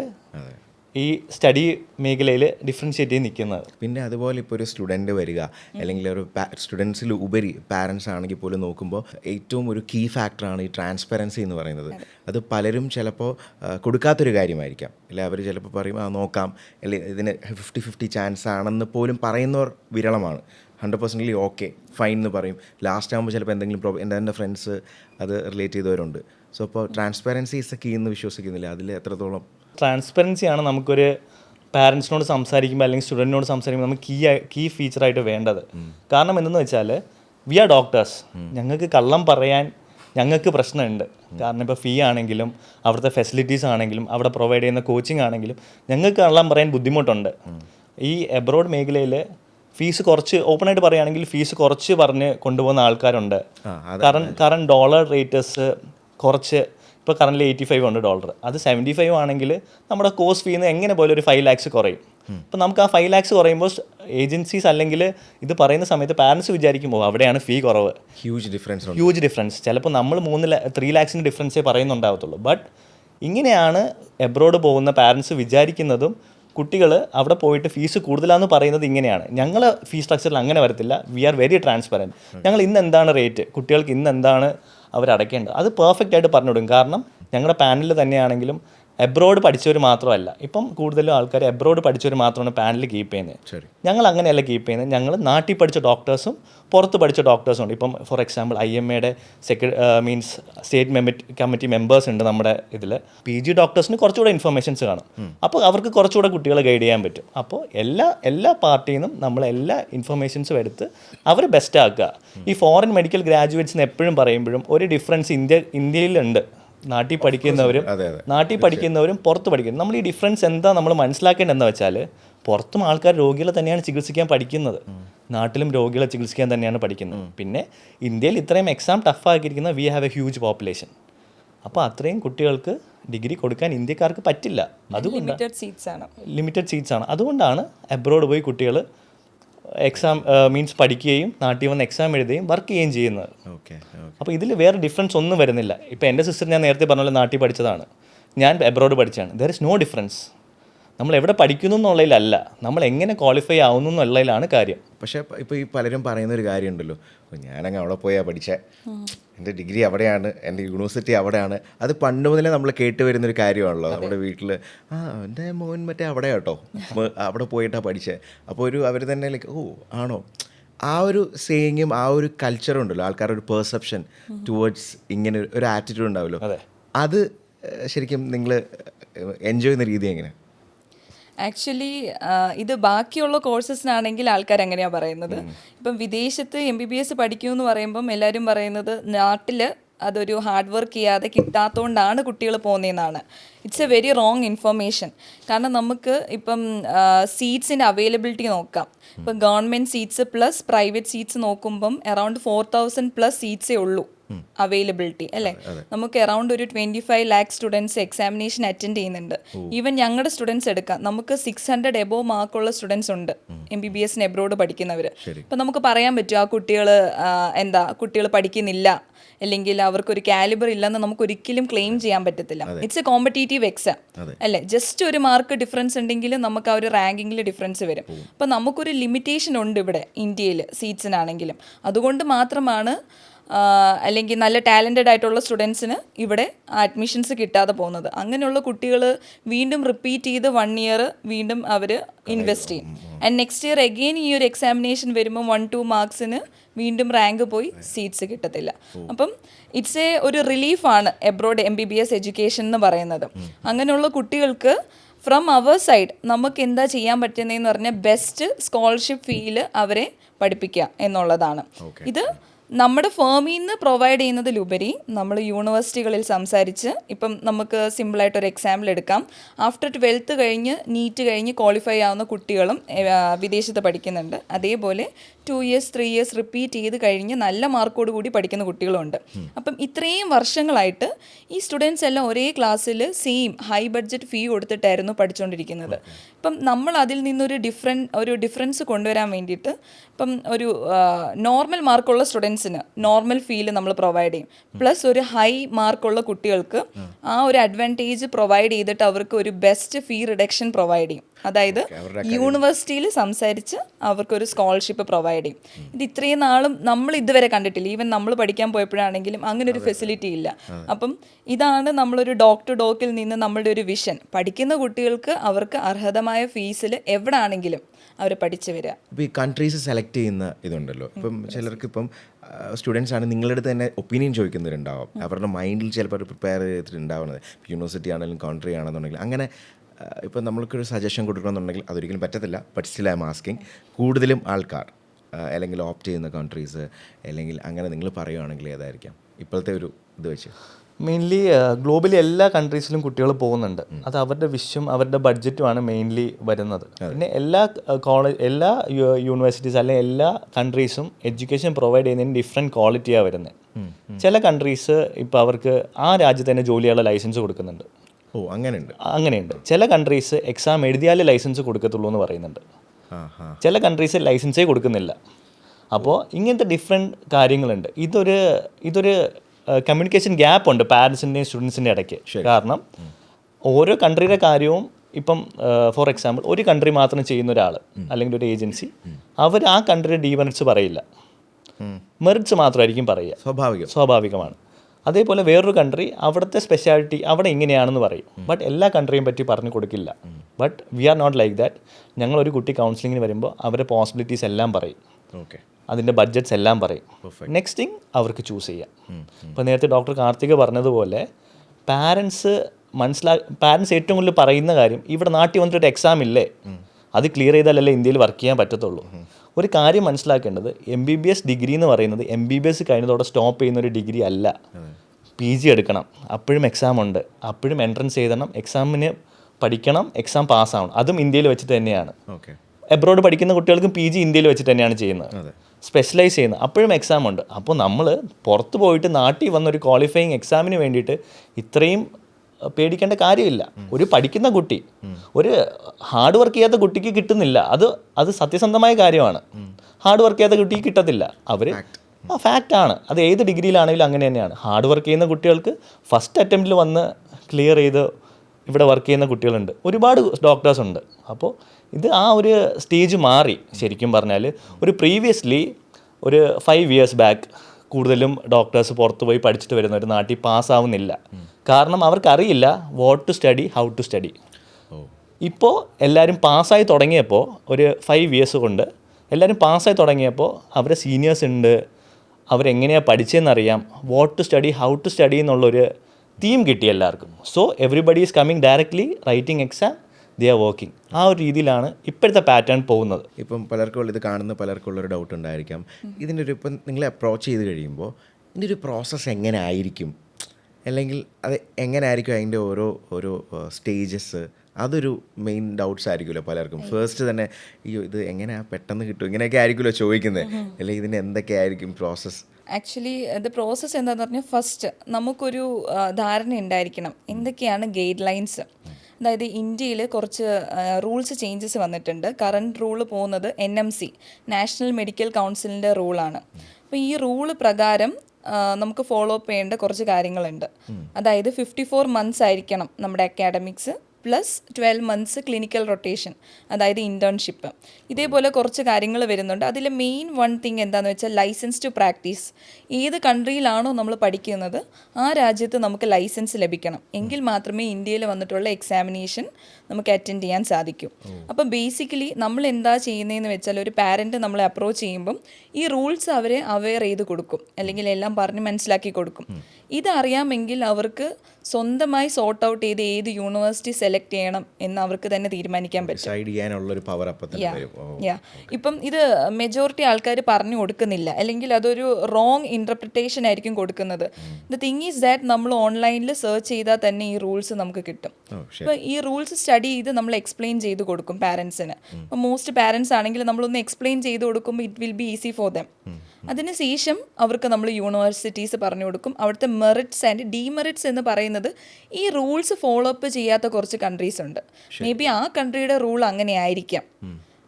ഈ സ്റ്റഡി മേഖലയിൽ ഡിഫറൻഷിയേറ്റ് ചെയ്ത് നിൽക്കുന്നത് പിന്നെ അതുപോലെ ഇപ്പോൾ ഒരു സ്റ്റുഡന്റ് വരിക അല്ലെങ്കിൽ ഒരു സ്റ്റുഡൻസിൽ ഉപരി പാരൻസ് ആണെങ്കിൽ പോലും നോക്കുമ്പോൾ ഏറ്റവും ഒരു കീ ഫാക്ടറാണ് ഈ ട്രാൻസ്പെറൻസി എന്ന് പറയുന്നത്. അത്. പലരും ചിലപ്പോൾ കൊടുക്കാത്തൊരു കാര്യമായിരിക്കാം. അല്ലെ അവർ ചിലപ്പോൾ പറയും ആ നോക്കാം. അല്ലെങ്കിൽ ഇതിന് ഫിഫ്റ്റി ഫിഫ്റ്റി ചാൻസ് ആണെന്ന് പോലും പറയുന്നവർ വിരളമാണ്. ഹൺഡ്രഡ് പെർസെന്റ്ലി ഓക്കെ ഫൈൻ എന്ന് പറയും. ലാസ്റ്റ് ആകുമ്പോൾ ചിലപ്പോൾ എന്തെങ്കിലും പ്രോബ്ലം എന്റെ എന്റെ ഫ്രണ്ട്സ് അത് റിലേറ്റ് ചെയ്തവരുണ്ട്. സോ അപ്പോൾ ട്രാൻസ്പെറൻസി ഇസ് എ കീ എന്ന് വിശ്വസിക്കുന്നില്ല. അതിൽ എത്രത്തോളം ട്രാൻസ്പെറൻസി ആണ് നമുക്കൊരു പാരൻസിനോട് സംസാരിക്കുമ്പോൾ അല്ലെങ്കിൽ സ്റ്റുഡന്റിനോട് സംസാരിക്കുമ്പോൾ നമുക്ക് കീ കീ ഫീച്ചറായിട്ട് വേണ്ടത്. കാരണം എന്തെന്ന് വെച്ചാൽ വി ആർ ഡോക്ടേഴ്സ് ഞങ്ങൾക്ക് കള്ളം പറയാൻ ഞങ്ങൾക്ക് പ്രശ്നമുണ്ട്. കാരണം ഇപ്പോൾ ഫീ ആണെങ്കിലും അവിടുത്തെ ഫെസിലിറ്റീസ് ആണെങ്കിലും അവിടെ പ്രൊവൈഡ് ചെയ്യുന്ന കോച്ചിങ് ആണെങ്കിലും ഞങ്ങൾക്ക് കള്ളം പറയാൻ ബുദ്ധിമുട്ടുണ്ട്. ഈ എബ്രോഡ് മേഖലയിൽ ഫീസ് കുറച്ച് ഓപ്പണായിട്ട് പറയുകയാണെങ്കിൽ ഫീസ് കുറച്ച് പറഞ്ഞ് കൊണ്ടുപോകുന്ന ആൾക്കാരുണ്ട്. കാരണം കാരണം ഡോളർ റേറ്റസ് കുറച്ച് ഇപ്പോൾ കറന്റ് എയ്റ്റി ഫൈവ് ഉണ്ട് ഡോളർ അത് സെവന്റി ഫൈവ് ആണെങ്കിൽ നമ്മുടെ കോഴ്സ് ഫീന്ന് എങ്ങനെ പോലും ഒരു ഫൈവ് ലാക്സ് കുറയും. അപ്പോൾ നമുക്ക് ആ ഫൈവ് ലാക്സ് കുറയുമ്പോൾ ഏജൻസീസ് അല്ലെങ്കിൽ ഇത് പറയുന്ന സമയത്ത് പാരൻസ് വിചാരിക്കുമ്പോൾ അവിടെയാണ് ഫീ കുറവ്. ഹ്യൂജ് ഡിഫറൻസ് ഹ്യൂജ് ഡിഫറൻസ് ചിലപ്പോൾ നമ്മൾ മൂന്ന് ത്രീ ലാക്സിന്റെ ഡിഫറൻസേ പറയുന്നുണ്ടാവത്തുള്ളൂ. ബട്ട് ഇങ്ങനെയാണ് എബ്രോഡ് പോകുന്ന പാരൻസ് വിചാരിക്കുന്നതും കുട്ടികൾ അവിടെ പോയിട്ട് ഫീസ് കൂടുതലാന്ന് പറയുന്നത് ഇങ്ങനെയാണ്. ഞങ്ങൾ ഫീസ് സ്ട്രക്ചറിൽ അങ്ങനെ വരത്തില്ല. വി ആർ വെരി ട്രാൻസ്പെറന്റ് ഞങ്ങൾ ഇന്ന് എന്താണ് റേറ്റ് കുട്ടികൾക്ക് ഇന്ന് എന്താണ് അവർ അടയ്ക്കേണ്ടത് അത് പെർഫെക്റ്റ് ആയിട്ട് പറഞ്ഞു കൊടുക്കും കാരണം ഞങ്ങളുടെ പാനലിൽ തന്നെയാണെങ്കിലും എബ്രോഡ് പഠിച്ചവർ മാത്രമല്ല. ഇപ്പം കൂടുതലും ആൾക്കാർ എബ്രോഡ് പഠിച്ചവർ മാത്രമാണ് പാനലിൽ കീപ്പ് ചെയ്യുന്നത് ശരി. ഞങ്ങൾ അങ്ങനെയല്ല കീപ്പ് ചെയ്യുന്നത് ഞങ്ങൾ നാട്ടിൽ പഠിച്ച ഡോക്ടേഴ്സും പുറത്ത് പഠിച്ച ഡോക്ടേഴ്സും ഉണ്ട്. ഇപ്പം ഫോർ എക്സാമ്പിൾ ഐ എം എയുടെ സെക്ര means state member committee members ഉണ്ട് നമ്മുടെ ഇതിൽ പി ജി ഡോക്ടേഴ്സിന് കുറച്ചുകൂടെ ഇൻഫർമേഷൻസ് കാണും. അപ്പോൾ അവർക്ക് കുറച്ചുകൂടെ കുട്ടികളെ ഗൈഡ് ചെയ്യാൻ പറ്റും. അപ്പോൾ എല്ലാ എല്ലാ പാർട്ടിയിൽ നിന്നും നമ്മൾ എല്ലാ ഇൻഫർമേഷൻസും എടുത്ത് അവർ ബെസ്റ്റ് ആക്കുക. ഈ ഫോറിൻ മെഡിക്കൽ ഗ്രാജുവേറ്റ്സിന് എപ്പോഴും പറയുമ്പോഴും ഒരു ഡിഫറൻസ് ഇന്ത്യ ഇന്ത്യയിലുണ്ട്. നാട്ടിൽ പഠിക്കുന്നവരും അതെ, അതെ. നാട്ടിൽ പഠിക്കുന്നവരും പുറത്ത് പഠിക്കുന്നു നമ്മൾ ഈ ഡിഫറൻസ് എന്താ നമ്മൾ മനസ്സിലാക്കേണ്ടതെന്ന് വെച്ചാൽ പുറത്തും ആൾക്കാർ രോഗികളെ തന്നെയാണ് ചികിത്സിക്കാൻ പഠിക്കുന്നത്. നാട്ടിലും രോഗികളെ ചികിത്സിക്കാൻ തന്നെയാണ് പഠിക്കുന്നത്. പിന്നെ ഇന്ത്യയിൽ ഇത്രയും exam tough ആക്കിയിരിക്കുന്ന we have a huge population അപ്പോൾ അത്രയും കുട്ടികൾക്ക് ഡിഗ്രി കൊടുക്കാൻ ഇന്ത്യക്കാർക്ക് പറ്റില്ല. അതുകൊണ്ട് ലിമിറ്റഡ് സീറ്റ്സ് ആണ്. ലിമിറ്റഡ് സീറ്റ്സ് ആണ്. അതുകൊണ്ടാണ് അബ്രോഡ് പോയി കുട്ടികൾ എക്സാം മീൻസ് പഠിക്കുകയും നാട്ടിൽ വന്ന് എക്സാം എഴുതുകയും വർക്ക് ചെയ്യുകയും ചെയ്യുന്നത്. ഓക്കെ അപ്പോൾ ഇതിൽ വേറെ ഡിഫറൻസ് ഒന്നും വരുന്നില്ല. ഇപ്പോൾ എന്റെ സിസ്റ്റർ ഞാൻ നേരത്തെ പറഞ്ഞ പോലെ നാട്ടിൽ പഠിച്ചതാണ്. ഞാൻ എബ്രോഡ് പഠിച്ചാണ് ദർ ഇസ് നോ ഡിഫറൻസ് നമ്മൾ എവിടെ പഠിക്കുന്നു എന്നുള്ളതിലല്ല. നമ്മൾ എങ്ങനെ ക്വാളിഫൈ ആവുന്നു എന്നുള്ളതിലാണ് കാര്യം. പക്ഷേ ഇപ്പോൾ ഈ പലരും പറയുന്ന ഒരു കാര്യമുണ്ടല്ലോ. അപ്പോൾ ഞാനങ്ങ് അവിടെ പോയാൽ പഠിച്ചേ. എന്റെ ഡിഗ്രി അവിടെയാണ് എന്റെ യൂണിവേഴ്സിറ്റി അവിടെയാണ്. അത് പണ്ട് മുതലേ നമ്മൾ കേട്ട് വരുന്നൊരു കാര്യമാണല്ലോ. നമ്മുടെ വീട്ടിൽ ആ എന്റെ മോൻ മറ്റേ അവിടെ കേട്ടോ. അവിടെ പോയിട്ടാണ് പഠിച്ചേ. അപ്പോൾ ഒരു അവർ തന്നെ ലൈക്ക് ഓ ആണോ? ആ ഒരു സേയിങ്ങും ആ ഒരു കൾച്ചറും ഉണ്ടല്ലോ. ആൾക്കാരുടെ ഒരു പെർസെപ്ഷൻ ടുവേർഡ്സ് ഇങ്ങനെ ഒരു- ആറ്റിറ്റ്യൂഡ് ഉണ്ടാവുമല്ലോ അതെ. അത് ശരിക്കും നിങ്ങൾ എൻജോയ് ചെയ്യുന്ന രീതി എങ്ങനെയാണ് ആക്ച്വലി ഇത് ബാക്കിയുള്ള കോഴ്സസിനാണെങ്കിൽ ആൾക്കാർ അങ്ങനെയാണ് പറയുന്നത് ഇപ്പം വിദേശത്ത് എം ബി ബി എസ് പഠിക്കൂ എന്ന് പറയുമ്പം എല്ലാവരും പറയുന്നത് നാട്ടിൽ അതൊരു ഹാർഡ് വർക്ക് ചെയ്യാതെ കിട്ടാത്തതുകൊണ്ടാണ് കുട്ടികൾ പോകുന്നതെന്നാണ് it's a very wrong information കാരണം നമുക്ക് ഇപ്പം സീറ്റ്സിന്റെ അവൈലബിലിറ്റി നോക്കാം. ഇപ്പം government seats plus private seats നോക്കുമ്പം അറൗണ്ട് ഫോർ തൗസൻഡ് പ്ലസ് സീറ്റ്സേ ഉള്ളൂ. അവൈലബിലിറ്റി അല്ലേ? നമുക്ക് അറൌണ്ട് ഒരു twenty five lakh students examination attend ചെയ്യുന്നുണ്ട് ഈവൻ ഞങ്ങളുടെ സ്റ്റുഡൻസ് എടുക്കാം. നമുക്ക് സിക്സ് ഹൺഡ്രഡ് എബോ മാർക്കുള്ള സ്റ്റുഡൻസ് ഉണ്ട്. എം ബി ബി എസിന് എബ്രോഡ് പഠിക്കുന്നവർ അപ്പൊ നമുക്ക് പറയാൻ പറ്റും ആ കുട്ടികൾ എന്താ കുട്ടികൾ പഠിക്കുന്നില്ല. അല്ലെങ്കിൽ അവർക്ക് ഒരു കാലിബർ ഇല്ലെന്ന് നമുക്ക് ഒരിക്കലും ക്ലെയിം ചെയ്യാൻ പറ്റത്തില്ല. ഇറ്റ്സ് എ കോമ്പറ്റേറ്റീവ് എക്സാം അല്ലെ? ജസ്റ്റ് ഒരു മാർക്ക് ഡിഫറൻസ് ഉണ്ടെങ്കിൽ നമുക്ക് ആ ഒരു റാങ്കിങ്ങിൽ ഡിഫറൻസ് വരും. അപ്പം നമുക്കൊരു ലിമിറ്റേഷൻ ഉണ്ട് ഇവിടെ ഇന്ത്യയിൽ സീറ്റ്സിനാണെങ്കിലും അതുകൊണ്ട് മാത്രമാണ് അല്ലെങ്കിൽ നല്ല ടാലന്റഡ് ആയിട്ടുള്ള സ്റ്റുഡൻസിന് ഇവിടെ അഡ്മിഷൻസ് കിട്ടാതെ പോകുന്നത്. അങ്ങനെയുള്ള കുട്ടികൾ വീണ്ടും റിപ്പീറ്റ് ചെയ്ത് വൺ ഇയർ വീണ്ടും അവർ ഇൻവെസ്റ്റ് ചെയ്യും. ആൻഡ് നെക്സ്റ്റ് ഇയർ അഗെയിൻ ഈ ഒരു എക്സാമിനേഷൻ വരുമ്പോൾ വൺ ടു മാർക്സിന് വീണ്ടും റാങ്ക് പോയി സീറ്റ്സ് കിട്ടത്തില്ല. അപ്പം ഇറ്റ്സ് എ ഒരു റിലീഫാണ് abroad M B B S education എന്ന് പറയുന്നത്. അങ്ങനെയുള്ള കുട്ടികൾക്ക് ഫ്രം അവർ സൈഡ് നമുക്ക് എന്താ ചെയ്യാൻ പറ്റുന്നതെന്ന് പറഞ്ഞാൽ ബെസ്റ്റ് സ്കോളർഷിപ്പ് ഫീൽ അവരെ പഠിപ്പിക്കുക എന്നുള്ളതാണ്. ഇത് നമ്മുടെ ഫേമിൽ നിന്ന് പ്രൊവൈഡ് ചെയ്യുന്നതിലുപരി നമ്മൾ യൂണിവേഴ്സിറ്റികളിൽ സംസാരിച്ച് ഇപ്പം നമുക്ക് സിമ്പിളായിട്ടൊരു എക്സാമ്പിൾ എടുക്കാം. ആഫ്റ്റർ ട്വൽത്ത് കഴിഞ്ഞ് നീറ്റ് കഴിഞ്ഞ് ക്വാളിഫൈ ആവുന്ന കുട്ടികളും വിദേശത്ത് പഠിക്കുന്നുണ്ട്. അതേപോലെ two years three years repeat ചെയ്ത് കഴിഞ്ഞ് നല്ല മാർക്കോട് കൂടി പഠിക്കുന്ന കുട്ടികളുണ്ട്. അപ്പം ഇത്രയും വർഷങ്ങളായിട്ട് ഈ സ്റ്റുഡൻസ് എല്ലാം ഒരേ ക്ലാസ്സിൽ സെയിം ഹൈ ബഡ്ജറ്റ് ഫീ കൊടുത്തിട്ടായിരുന്നു പഠിച്ചുകൊണ്ടിരിക്കുന്നത് ഇപ്പം നമ്മൾ അതിൽ നിന്നൊരു ഡിഫറൻ ഒരു ഡിഫറൻസ് കൊണ്ടുവരാൻ വേണ്ടിയിട്ട് ഇപ്പം ഒരു നോർമൽ മാർക്കുള്ള സ്റ്റുഡൻസിന് നോർമൽ ഫീൽ നമ്മൾ പ്രൊവൈഡ് ചെയ്യും. പ്ലസ് ഒരു ഹൈ മാർക്കുള്ള കുട്ടികൾക്ക് ആ ഒരു അഡ്വാന്റേജ് പ്രൊവൈഡ് ചെയ്തിട്ട് അവർക്ക് ഒരു ബെസ്റ്റ് ഫീ റിഡക്ഷൻ പ്രൊവൈഡ് ചെയ്യും. അതായത് യൂണിവേഴ്സിറ്റിയിൽ സംസാരിച്ച് അവർക്കൊരു സ്കോളർഷിപ്പ് പ്രൊവൈഡ് ചെയ്യും. ഇത് ഇത്രയും നാളും നമ്മൾ ഇതുവരെ കണ്ടിട്ടില്ല. ഈവൻ നമ്മൾ പഠിക്കാൻ പോയപ്പോഴാണെങ്കിലും അങ്ങനെ ഒരു ഫെസിലിറ്റി ഇല്ല. അപ്പം ഇതാണ് നമ്മളൊരു ഡോക്ടർ ഡോക്കിൽ നിന്ന് നമ്മളുടെ ഒരു വിഷൻ പഠിക്കുന്ന കുട്ടികൾക്ക് അവർക്ക് അർഹതമായ ഫീസിൽ എവിടെ ആണെങ്കിലും അവർ പഠിച്ചു വരിക. ഇപ്പോൾ ഈ കൺട്രീസ് സെലക്ട് ചെയ്യുന്ന ഇതുണ്ടല്ലോ. ഇപ്പം ചിലർക്ക് ഇപ്പം സ്റ്റുഡൻസ് ആണ് നിങ്ങളുടെ അടുത്ത് തന്നെ ഒപ്പീനിയൻ ചോദിക്കുന്നവരുണ്ടാവും. അവരുടെ മൈൻഡിൽ ചിലപ്പോൾ പ്രിപ്പയർ ചെയ്തിട്ടുണ്ടാവുന്നത്. യൂണിവേഴ്സിറ്റി ആണെങ്കിലും കൺട്രി ആണെന്നുണ്ടെങ്കിൽ അങ്ങനെ ഇപ്പം നമ്മൾക്കൊരു സജഷൻ കൊടുക്കണമെന്നുണ്ടെങ്കിൽ അതൊരിക്കലും പറ്റത്തില്ല. But still I am asking കൂടുതലും ആൾക്കാർ അല്ലെങ്കിൽ ഓപ്റ്റ് ചെയ്യുന്ന കൺട്രീസ് അല്ലെങ്കിൽ അങ്ങനെ നിങ്ങൾ പറയുകയാണെങ്കിൽ ഏതായിരിക്കാം? ഇപ്പോഴത്തെ ഒരു ഇത് വെച്ച്. മെയിൻലി ഗ്ലോബലി എല്ലാ കൺട്രീസിലും കുട്ടികൾ പോകുന്നുണ്ട്. അത് അവരുടെ വിഷും അവരുടെ ബഡ്ജറ്റുമാണ് മെയിൻലി വരുന്നത്. പിന്നെ എല്ലാ കോളേജ് എല്ലാ യൂണിവേഴ്സിറ്റീസ് അല്ലെങ്കിൽ എല്ലാ കൺട്രീസും എഡ്യൂക്കേഷൻ പ്രൊവൈഡ് ചെയ്യുന്നതിന് ഡിഫറെന്റ് ക്വാളിറ്റിയാണ് വരുന്നത് ചില കൺട്രീസ് ഇപ്പോൾ അവർക്ക് ആ രാജ്യത്ത് തന്നെ ജോലിയുള്ള ലൈസൻസ് കൊടുക്കുന്നുണ്ട്. ഓ അങ്ങനെയുണ്ട്. അങ്ങനെയുണ്ട്. ചില കൺട്രീസ് എക്സാം എഴുതിയാലേ ലൈസൻസ് കൊടുക്കത്തുള്ളൂ എന്ന് പറയുന്നുണ്ട്. ചില കൺട്രീസ് ലൈസൻസേ കൊടുക്കുന്നില്ല. അപ്പോൾ ഇങ്ങനത്തെ ഡിഫറെന്റ് കാര്യങ്ങളുണ്ട്. ഇതൊരു ഇതൊരു കമ്മ്യൂണിക്കേഷൻ ഗ്യാപ്പ് ഉണ്ട് പാരൻസിന്റെയും സ്റ്റുഡൻസിന്റെ ഇടയ്ക്ക്. കാരണം ഓരോ കൺട്രിയുടെ കാര്യവും ഇപ്പം ഫോർ എക്സാമ്പിൾ ഒരു കൺട്രി മാത്രം ചെയ്യുന്ന ഒരാൾ അല്ലെങ്കിൽ ഒരു ഏജൻസി അവർ ആ കൺട്രിയുടെ ഡീമെറിറ്റ്സ് പറയില്ല. മെറിറ്റ്സ് മാത്രമായിരിക്കും പറയുക. സ്വാഭാവികം. സ്വാഭാവികമാണ്. അതേപോലെ വേറൊരു കൺട്രി അവിടുത്തെ സ്പെഷ്യാലിറ്റി അവിടെ ഇങ്ങനെയാണെന്ന് പറയും. ബട്ട് എല്ലാ കൺട്രിയും പറ്റി പറഞ്ഞു കൊടുക്കില്ല. But we are not like that ഞങ്ങൾ ഒരു കുട്ടി കൗൺസിലിങ്ങിന് വരുമ്പോൾ അവരുടെ പോസിബിലിറ്റീസ് എല്ലാം പറയും. ഓക്കെ അതിന്റെ ബഡ്ജറ്റ്സ് എല്ലാം പറയും. നെക്സ്റ്റ് തിങ് അവർക്ക് ചൂസ് ചെയ്യാം. ഇപ്പോൾ നേരത്തെ ഡോക്ടർ കാർത്തിക പറഞ്ഞതുപോലെ പാരൻസ് മനസ്സിലാ പാരൻസ് ഏറ്റവും കൂടുതൽ പറയുന്ന കാര്യം ഇവിടെ നാട്ടിൽ വന്നിട്ടൊരു എക്സാം ഇല്ലേ? അത് ക്ലിയർ ചെയ്താലല്ലേ ഇന്ത്യയിൽ വർക്ക് ചെയ്യാൻ പറ്റത്തുള്ളൂ. ഒരു കാര്യം മനസ്സിലാക്കേണ്ടത് M B B S degree എന്ന് പറയുന്നത് എം ബി ബി എസ് കഴിഞ്ഞതോടെ സ്റ്റോപ്പ് ചെയ്യുന്ന ഒരു ഡിഗ്രി അല്ല. പി ജി എടുക്കണം. അപ്പോഴും എക്സാം ഉണ്ട്. അപ്പോഴും എൻട്രൻസ് എഴുതണം. എക്സാമിന് പഠിക്കണം. എക്സാം പാസ്സാവണം അതും ഇന്ത്യയിൽ വെച്ചിട്ട് തന്നെയാണ്. ഓക്കെ എബ്രോഡ് പഠിക്കുന്ന കുട്ടികൾക്കും പി ജി ഇന്ത്യയിൽ വെച്ചിട്ട് തന്നെയാണ് ചെയ്യുന്നത്. സ്പെഷ്യലൈസ് ചെയ്യുന്നത്. അപ്പോഴും എക്സാം ഉണ്ട്. അപ്പോൾ നമ്മൾ പുറത്ത് പോയിട്ട് നാട്ടിൽ വന്ന ഒരു ക്വാളിഫയിങ് എക്സാമിന് വേണ്ടിയിട്ട് ഇത്രയും പേടിക്കേണ്ട കാര്യമില്ല. ഒരു പഠിക്കുന്ന കുട്ടി ഒരു ഹാർഡ് വർക്ക് ചെയ്യാത്ത കുട്ടിക്ക് കിട്ടുന്നില്ല. അത് അത് സത്യസന്ധമായ കാര്യമാണ്. ഹാർഡ് വർക്ക് ചെയ്യാത്ത കുട്ടിക്ക് കിട്ടത്തില്ല. അവർ ആ ഫാക്റ്റ് ആണ്. അത് ഏത് ഡിഗ്രിയിലാണെങ്കിലും അങ്ങനെ തന്നെയാണ്. ഹാർഡ് വർക്ക് ചെയ്യുന്ന കുട്ടികൾക്ക് ഫസ്റ്റ് അറ്റംപ്റ്റിൽ വന്ന് ക്ലിയർ ചെയ്ത് ഇവിടെ വർക്ക് ചെയ്യുന്ന കുട്ടികളുണ്ട്. ഒരുപാട് ഡോക്ടേഴ്സ് ഉണ്ട്. അപ്പോൾ ഇത് ആ ഒരു സ്റ്റേജ് മാറി. ശരിക്കും പറഞ്ഞാൽ ഒരു പ്രീവിയസ്ലി ഒരു ഫൈവ് ഇയേഴ്സ് ബാക്ക് കൂടുതലും ഡോക്ടേഴ്സ് പുറത്തു പോയി പഠിച്ചിട്ട് വരുന്ന ഒരു നാട്ടിൽ പാസ്സാവുന്നില്ല കാരണം അവർക്കറിയില്ല what to study how to study ഇപ്പോൾ എല്ലാവരും പാസ്സായി തുടങ്ങിയപ്പോൾ ഒരു ഫൈവ് ഇയേഴ്സ് കൊണ്ട് എല്ലാവരും പാസ്സായി തുടങ്ങിയപ്പോൾ അവരെ സീനിയേഴ്സ് ഉണ്ട് അവരെങ്ങനെയാണ് പഠിച്ചതെന്നറിയാം what to study how to study എന്നുള്ളൊരു തീം കിട്ടി എല്ലാവർക്കും. So everybody is coming directly writing exam they are working ആ ഒരു രീതിയിലാണ് ഇപ്പോഴത്തെ പാറ്റേൺ പോകുന്നത്. ഇപ്പം പലർക്കും ഇത് കാണുന്ന പലർക്കും ഉള്ളൊരു ഡൗട്ട് ഉണ്ടായിരിക്കാം. ഇതിന്റെ ഒരു ഇപ്പം നിങ്ങളെ അപ്രോച്ച് ചെയ്ത് കഴിയുമ്പോൾ ഇതിന്റെ ഒരു പ്രോസസ്സ് എങ്ങനെ ആയിരിക്കും? അല്ലെങ്കിൽ അത് എങ്ങനെ ആയിരിക്കും അതിന്റെ ഓരോ ഓരോ സ്റ്റേജസ് അതൊരു മെയിൻ ഡൗട്ട്സ് ആയിരിക്കുമല്ലോ പലർക്കും. ഫസ്റ്റ് തന്നെ അയ്യോ ഇത് എങ്ങനെയാ പെട്ടെന്ന് കിട്ടും? ഇങ്ങനെയൊക്കെ ആയിരിക്കുമല്ലോ ചോദിക്കുന്നത്. അല്ലെങ്കിൽ ഇതിന് എന്തൊക്കെ ആയിരിക്കും പ്രോസസ്സ് ആക്ച്വലി ഇത് പ്രോസസ്സ് എന്താണെന്ന് പറഞ്ഞാൽ ഫസ്റ്റ് നമുക്കൊരു ധാരണ ഉണ്ടായിരിക്കണം. എന്തൊക്കെയാണ് ഗൈഡ് ലൈൻസ് അതായത് ഇന്ത്യയിൽ കുറച്ച് റൂൾസ് ചേഞ്ചസ് വന്നിട്ടുണ്ട്. കറണ്ട് റൂൾ പോകുന്നത് N M C National Medical കൗൺസിലിന്റെ റൂളാണ് അപ്പോൾ ഈ റൂൾ പ്രകാരം നമുക്ക് ഫോളോ അപ്പ് ചെയ്യേണ്ട കുറച്ച് കാര്യങ്ങളുണ്ട്. അതായത് ഫിഫ്റ്റി ഫോർ മന്ത്സ് ആയിരിക്കണം നമ്മുടെ academics plus twelve months clinical rotation അതായത് ഇന്റേൺഷിപ്പ് ഇതേപോലെ കുറച്ച് കാര്യങ്ങൾ വരുന്നുണ്ട്. അതിൽ മെയിൻ വൺ തിങ് എന്താണെന്ന് വെച്ചാൽ ലൈസൻസ് ടു പ്രാക്ടീസ് ഏത് കൺട്രിയിലാണോ നമ്മൾ പഠിക്കുന്നത് ആ രാജ്യത്ത് നമുക്ക് ലൈസൻസ് ലഭിക്കണം. എങ്കിൽ മാത്രമേ ഇന്ത്യയിൽ വന്നിട്ടുള്ള എക്സാമിനേഷൻ നമുക്ക് അറ്റൻഡ് ചെയ്യാൻ സാധിക്കൂ. അപ്പം ബേസിക്കലി നമ്മൾ എന്താ ചെയ്യുന്നതെന്ന് വെച്ചാൽ ഒരു പാരന്റ് നമ്മളെ അപ്രോച്ച് ചെയ്യുമ്പം ഈ റൂൾസ് അവരെ അവെയർ ചെയ്ത് കൊടുക്കും. അല്ലെങ്കിൽ എല്ലാം പറഞ്ഞ് മനസ്സിലാക്കി കൊടുക്കും. ഇതറിയാമെങ്കിൽ അവർക്ക് സ്വന്തമായി സോർട്ട് ഔട്ട് ചെയ്ത് ഏത് യൂണിവേഴ്സിറ്റി സെലക്ട് ചെയ്യണം എന്ന് അവർക്ക് തന്നെ തീരുമാനിക്കാൻ പറ്റും. യാ യാ ഇപ്പം ഇത് മെജോറിറ്റി ആൾക്കാർ പറഞ്ഞു കൊടുക്കുന്നില്ല. അല്ലെങ്കിൽ അതൊരു റോങ് ഇന്റർപ്രിട്ടേഷൻ ആയിരിക്കും കൊടുക്കുന്നത്. ദ തിങ് ഈസ് ദാറ്റ് നമ്മൾ ഓൺലൈനിൽ സെർച്ച് ചെയ്താൽ തന്നെ ഈ റൂൾസ് നമുക്ക് കിട്ടും. അപ്പോൾ ഈ റൂൾസ് സ്റ്റഡി ചെയ്ത് നമ്മൾ എക്സ്പ്ലെയിൻ ചെയ്ത് കൊടുക്കും പാരൻസിന് അപ്പോൾ മോസ്റ്റ് പാരൻസ് ആണെങ്കിൽ നമ്മളൊന്ന് എക്സ്പ്ലെയിൻ ചെയ്ത് കൊടുക്കുമ്പോൾ it will be easy for them അതിനുശേഷം അവർക്ക് നമ്മൾ യൂണിവേഴ്സിറ്റീസ് പറഞ്ഞു കൊടുക്കും. അവിടുത്തെ മെറിറ്റ്സ് ആൻഡ് ഡിമെറിറ്റ്സ് എന്ന് പറയുന്നത് ഈ റൂൾസ് ഫോളോ അപ്പ് ചെയ്യാത്ത കുറച്ച് കൺട്രീസ് ഉണ്ട്. മേ ബി ആ കൺട്രിയുടെ റൂൾ അങ്ങനെ ആയിരിക്കാം.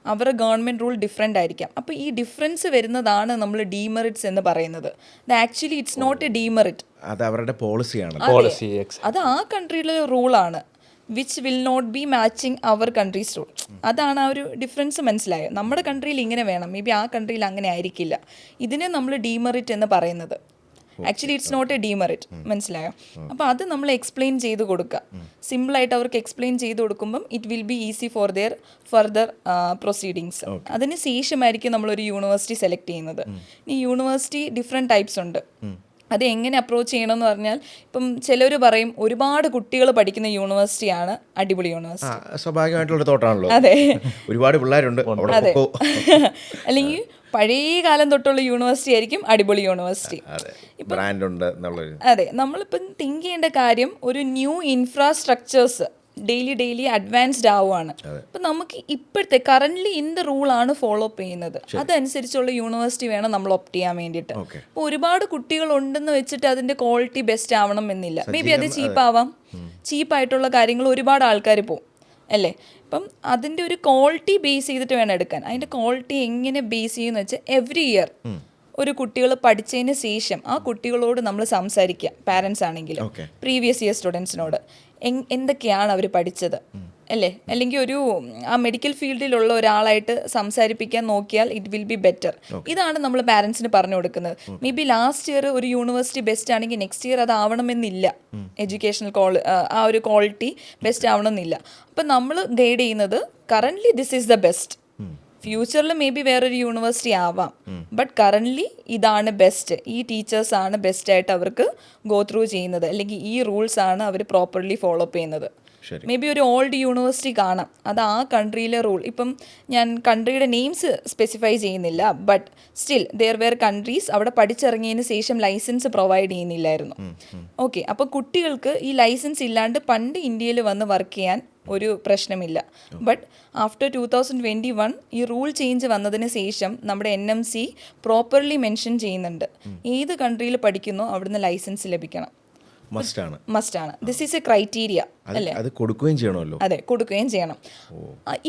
അവരുടെ ഗവൺമെന്റ് റൂൾ ഡിഫറെന്റ് ആയിരിക്കാം. അപ്പോൾ ഈ ഡിഫറൻസ് വരുന്നതാണ് നമ്മൾ ഡീമെറിറ്റ്സ് എന്ന് പറയുന്നത്. Actually it's not a demerit അത് അവരുടെ പോളിസിയാണ് പോളിസി അത്. ആ കൺട്രിയിലെ ആണ്. Which will not be matching our countries rule അതാണ് ആ ഒരു ഡിഫറൻസ് മനസ്സിലായത്. നമ്മുടെ കൺട്രിയിൽ ഇങ്ങനെ വേണം. മേ ബി ആ കൺട്രിയിൽ അങ്ങനെ ആയിരിക്കില്ല. ഇതിനെ നമ്മൾ ഡീമെറിറ്റ് എന്ന് പറയുന്നത്. Actually it's not a demerit മനസ്സിലായോ? അപ്പോൾ അത് നമ്മൾ എക്സ്പ്ലെയിൻ ചെയ്ത് കൊടുക്കുക. സിമ്പിളായിട്ട് അവർക്ക് എക്സ്പ്ലെയിൻ ചെയ്ത് കൊടുക്കുമ്പം it will be easy for their further proceedings അതിന് ശേഷമായിരിക്കും നമ്മളൊരു യൂണിവേഴ്സിറ്റി സെലക്ട് ചെയ്യുന്നത്. ഈ യൂണിവേഴ്സിറ്റി ഡിഫറെന്റ് ടൈപ്സ് ഉണ്ട്. അത് എങ്ങനെ അപ്രോച്ച് ചെയ്യണമെന്ന് പറഞ്ഞാൽ ഇപ്പം ചിലർ പറയും ഒരുപാട് കുട്ടികൾ പഠിക്കുന്ന യൂണിവേഴ്സിറ്റിയാണ് അടിപൊളി യൂണിവേഴ്സിറ്റി സ്വാഭാവികമായിട്ടുള്ള തോട്ടാണല്ലോ. അതെ. ഒരുപാട് പിള്ളേരുണ്ട് അതെ. അല്ലെങ്കിൽ പഴയ കാലം തൊട്ടുള്ള യൂണിവേഴ്സിറ്റി ആയിരിക്കും അടിപൊളി യൂണിവേഴ്സിറ്റി ബ്രാൻഡ് ഉണ്ട് എന്നുള്ളൊരു അതെ നമ്മളിപ്പം തിങ്ക് ചെയ്യേണ്ട കാര്യം ഒരു new infrastructures daily daily advanced ആവുകയാണ് അപ്പം നമുക്ക് ഇപ്പോഴത്തെ കറന്റ്ലി റൂൾ റൂളാണ് ഫോളോ അപ്പ് ചെയ്യുന്നത്. അതനുസരിച്ചുള്ള യൂണിവേഴ്സിറ്റി വേണം നമ്മൾ ഒപ്റ്റ് ചെയ്യാൻ വേണ്ടിയിട്ട്. അപ്പോൾ ഒരുപാട് കുട്ടികൾ ഉണ്ടെന്ന് വെച്ചിട്ട് അതിന്റെ ക്വാളിറ്റി ബെസ്റ്റ് ആവണം എന്നില്ല. മേ ബി അത് ചീപ്പ് ആവാം. ചീപ്പായിട്ടുള്ള കാര്യങ്ങൾ ഒരുപാട് ആൾക്കാർ പോകും അല്ലേ? ഇപ്പം അതിന്റെ ഒരു ക്വാളിറ്റി ബേസ് ചെയ്തിട്ട് വേണം എടുക്കാൻ. അതിന്റെ ക്വാളിറ്റി എങ്ങനെ ബേസ് ചെയ്യുന്ന വെച്ചാൽ എവറി ഇയർ ഒരു കുട്ടികൾ പഠിച്ചതിന് ശേഷം ആ കുട്ടികളോട് നമ്മൾ സംസാരിക്കുക പാരൻസ് ആണെങ്കിലും. പ്രീവിയസ് ഇയർ സ്റ്റുഡൻസിനോട് എന്തൊക്കെയാണ് അവർ പഠിച്ചത്? അല്ലേ? അല്ലെങ്കിൽ ഒരു ആ മെഡിക്കൽ ഫീൽഡിലുള്ള ഒരാളായിട്ട് സംസാരിപ്പിക്കാൻ നോക്കിയാൽ ഇറ്റ് വിൽ ബി ബെറ്റർ ഇതാണ് നമ്മൾ പാരൻസിന് പറഞ്ഞു കൊടുക്കുന്നത്. മേ ബി ലാസ്റ്റ് ഇയർ ഒരു യൂണിവേഴ്സിറ്റി ബെസ്റ്റ് ആണെങ്കിൽ നെക്സ്റ്റ് ഇയർ അത് ആവണമെന്നില്ല. എഡ്യൂക്കേഷണൽ ക്വാളി ആ ഒരു ക്വാളിറ്റി ബെസ്റ്റ് ആവണമെന്നില്ല. അപ്പം നമ്മൾ ഗൈഡ് ചെയ്യുന്നത് currently this is the best ഫ്യൂച്ചറിൽ മേ ബി വേറൊരു യൂണിവേഴ്സിറ്റി ആവാം. ബട്ട് കറന്റ്ലി ഇതാണ് ബെസ്റ്റ് ഈ ടീച്ചേഴ്സ് ആണ് ബെസ്റ്റ് ആയിട്ട് അവർക്ക് ഗോ ത്രൂ ചെയ്യുന്നത്. അല്ലെങ്കിൽ ഈ റൂൾസ് ആണ് അവർ പ്രോപ്പർലി ഫോളോ അപ്പ് ചെയ്യുന്നത്. മേ ബി ഒരു ഓൾഡ് യൂണിവേഴ്സിറ്റി കാണാം. അത് ആ കൺട്രിയിലെ റൂൾ ഇപ്പം ഞാൻ കൺട്രിയുടെ നെയിംസ് സ്പെസിഫൈ ചെയ്യുന്നില്ല but still there were countries അവിടെ പഠിച്ചിറങ്ങിയതിന് ശേഷം ലൈസൻസ് പ്രൊവൈഡ് ചെയ്യുന്നില്ലായിരുന്നു. ഓക്കെ അപ്പോൾ കുട്ടികൾക്ക് ഈ ലൈസൻസ് ഇല്ലാണ്ട് പണ്ട് ഇന്ത്യയിൽ വന്ന് വർക്ക് ചെയ്യാൻ ഒരു പ്രശ്നമില്ല. But after two thousand twenty one ഈ റൂൾ ചേഞ്ച് വന്നതിന് ശേഷം നമ്മുടെ N M C properly mention ചെയ്യുന്നുണ്ട്. ഏത് കൺട്രിയിൽ പഠിക്കുന്നോ അവിടുന്ന് ലൈസൻസ് ലഭിക്കണം. മസ്റ്റാണ് മസ്റ്റാണ് ദിസ് ഈസ് എ ക്രൈറ്റീരിയ അല്ലേ? അത് കൊടുക്കുകയും ചെയ്യണമല്ലോ. അതെ കൊടുക്കുകയും ചെയ്യണം.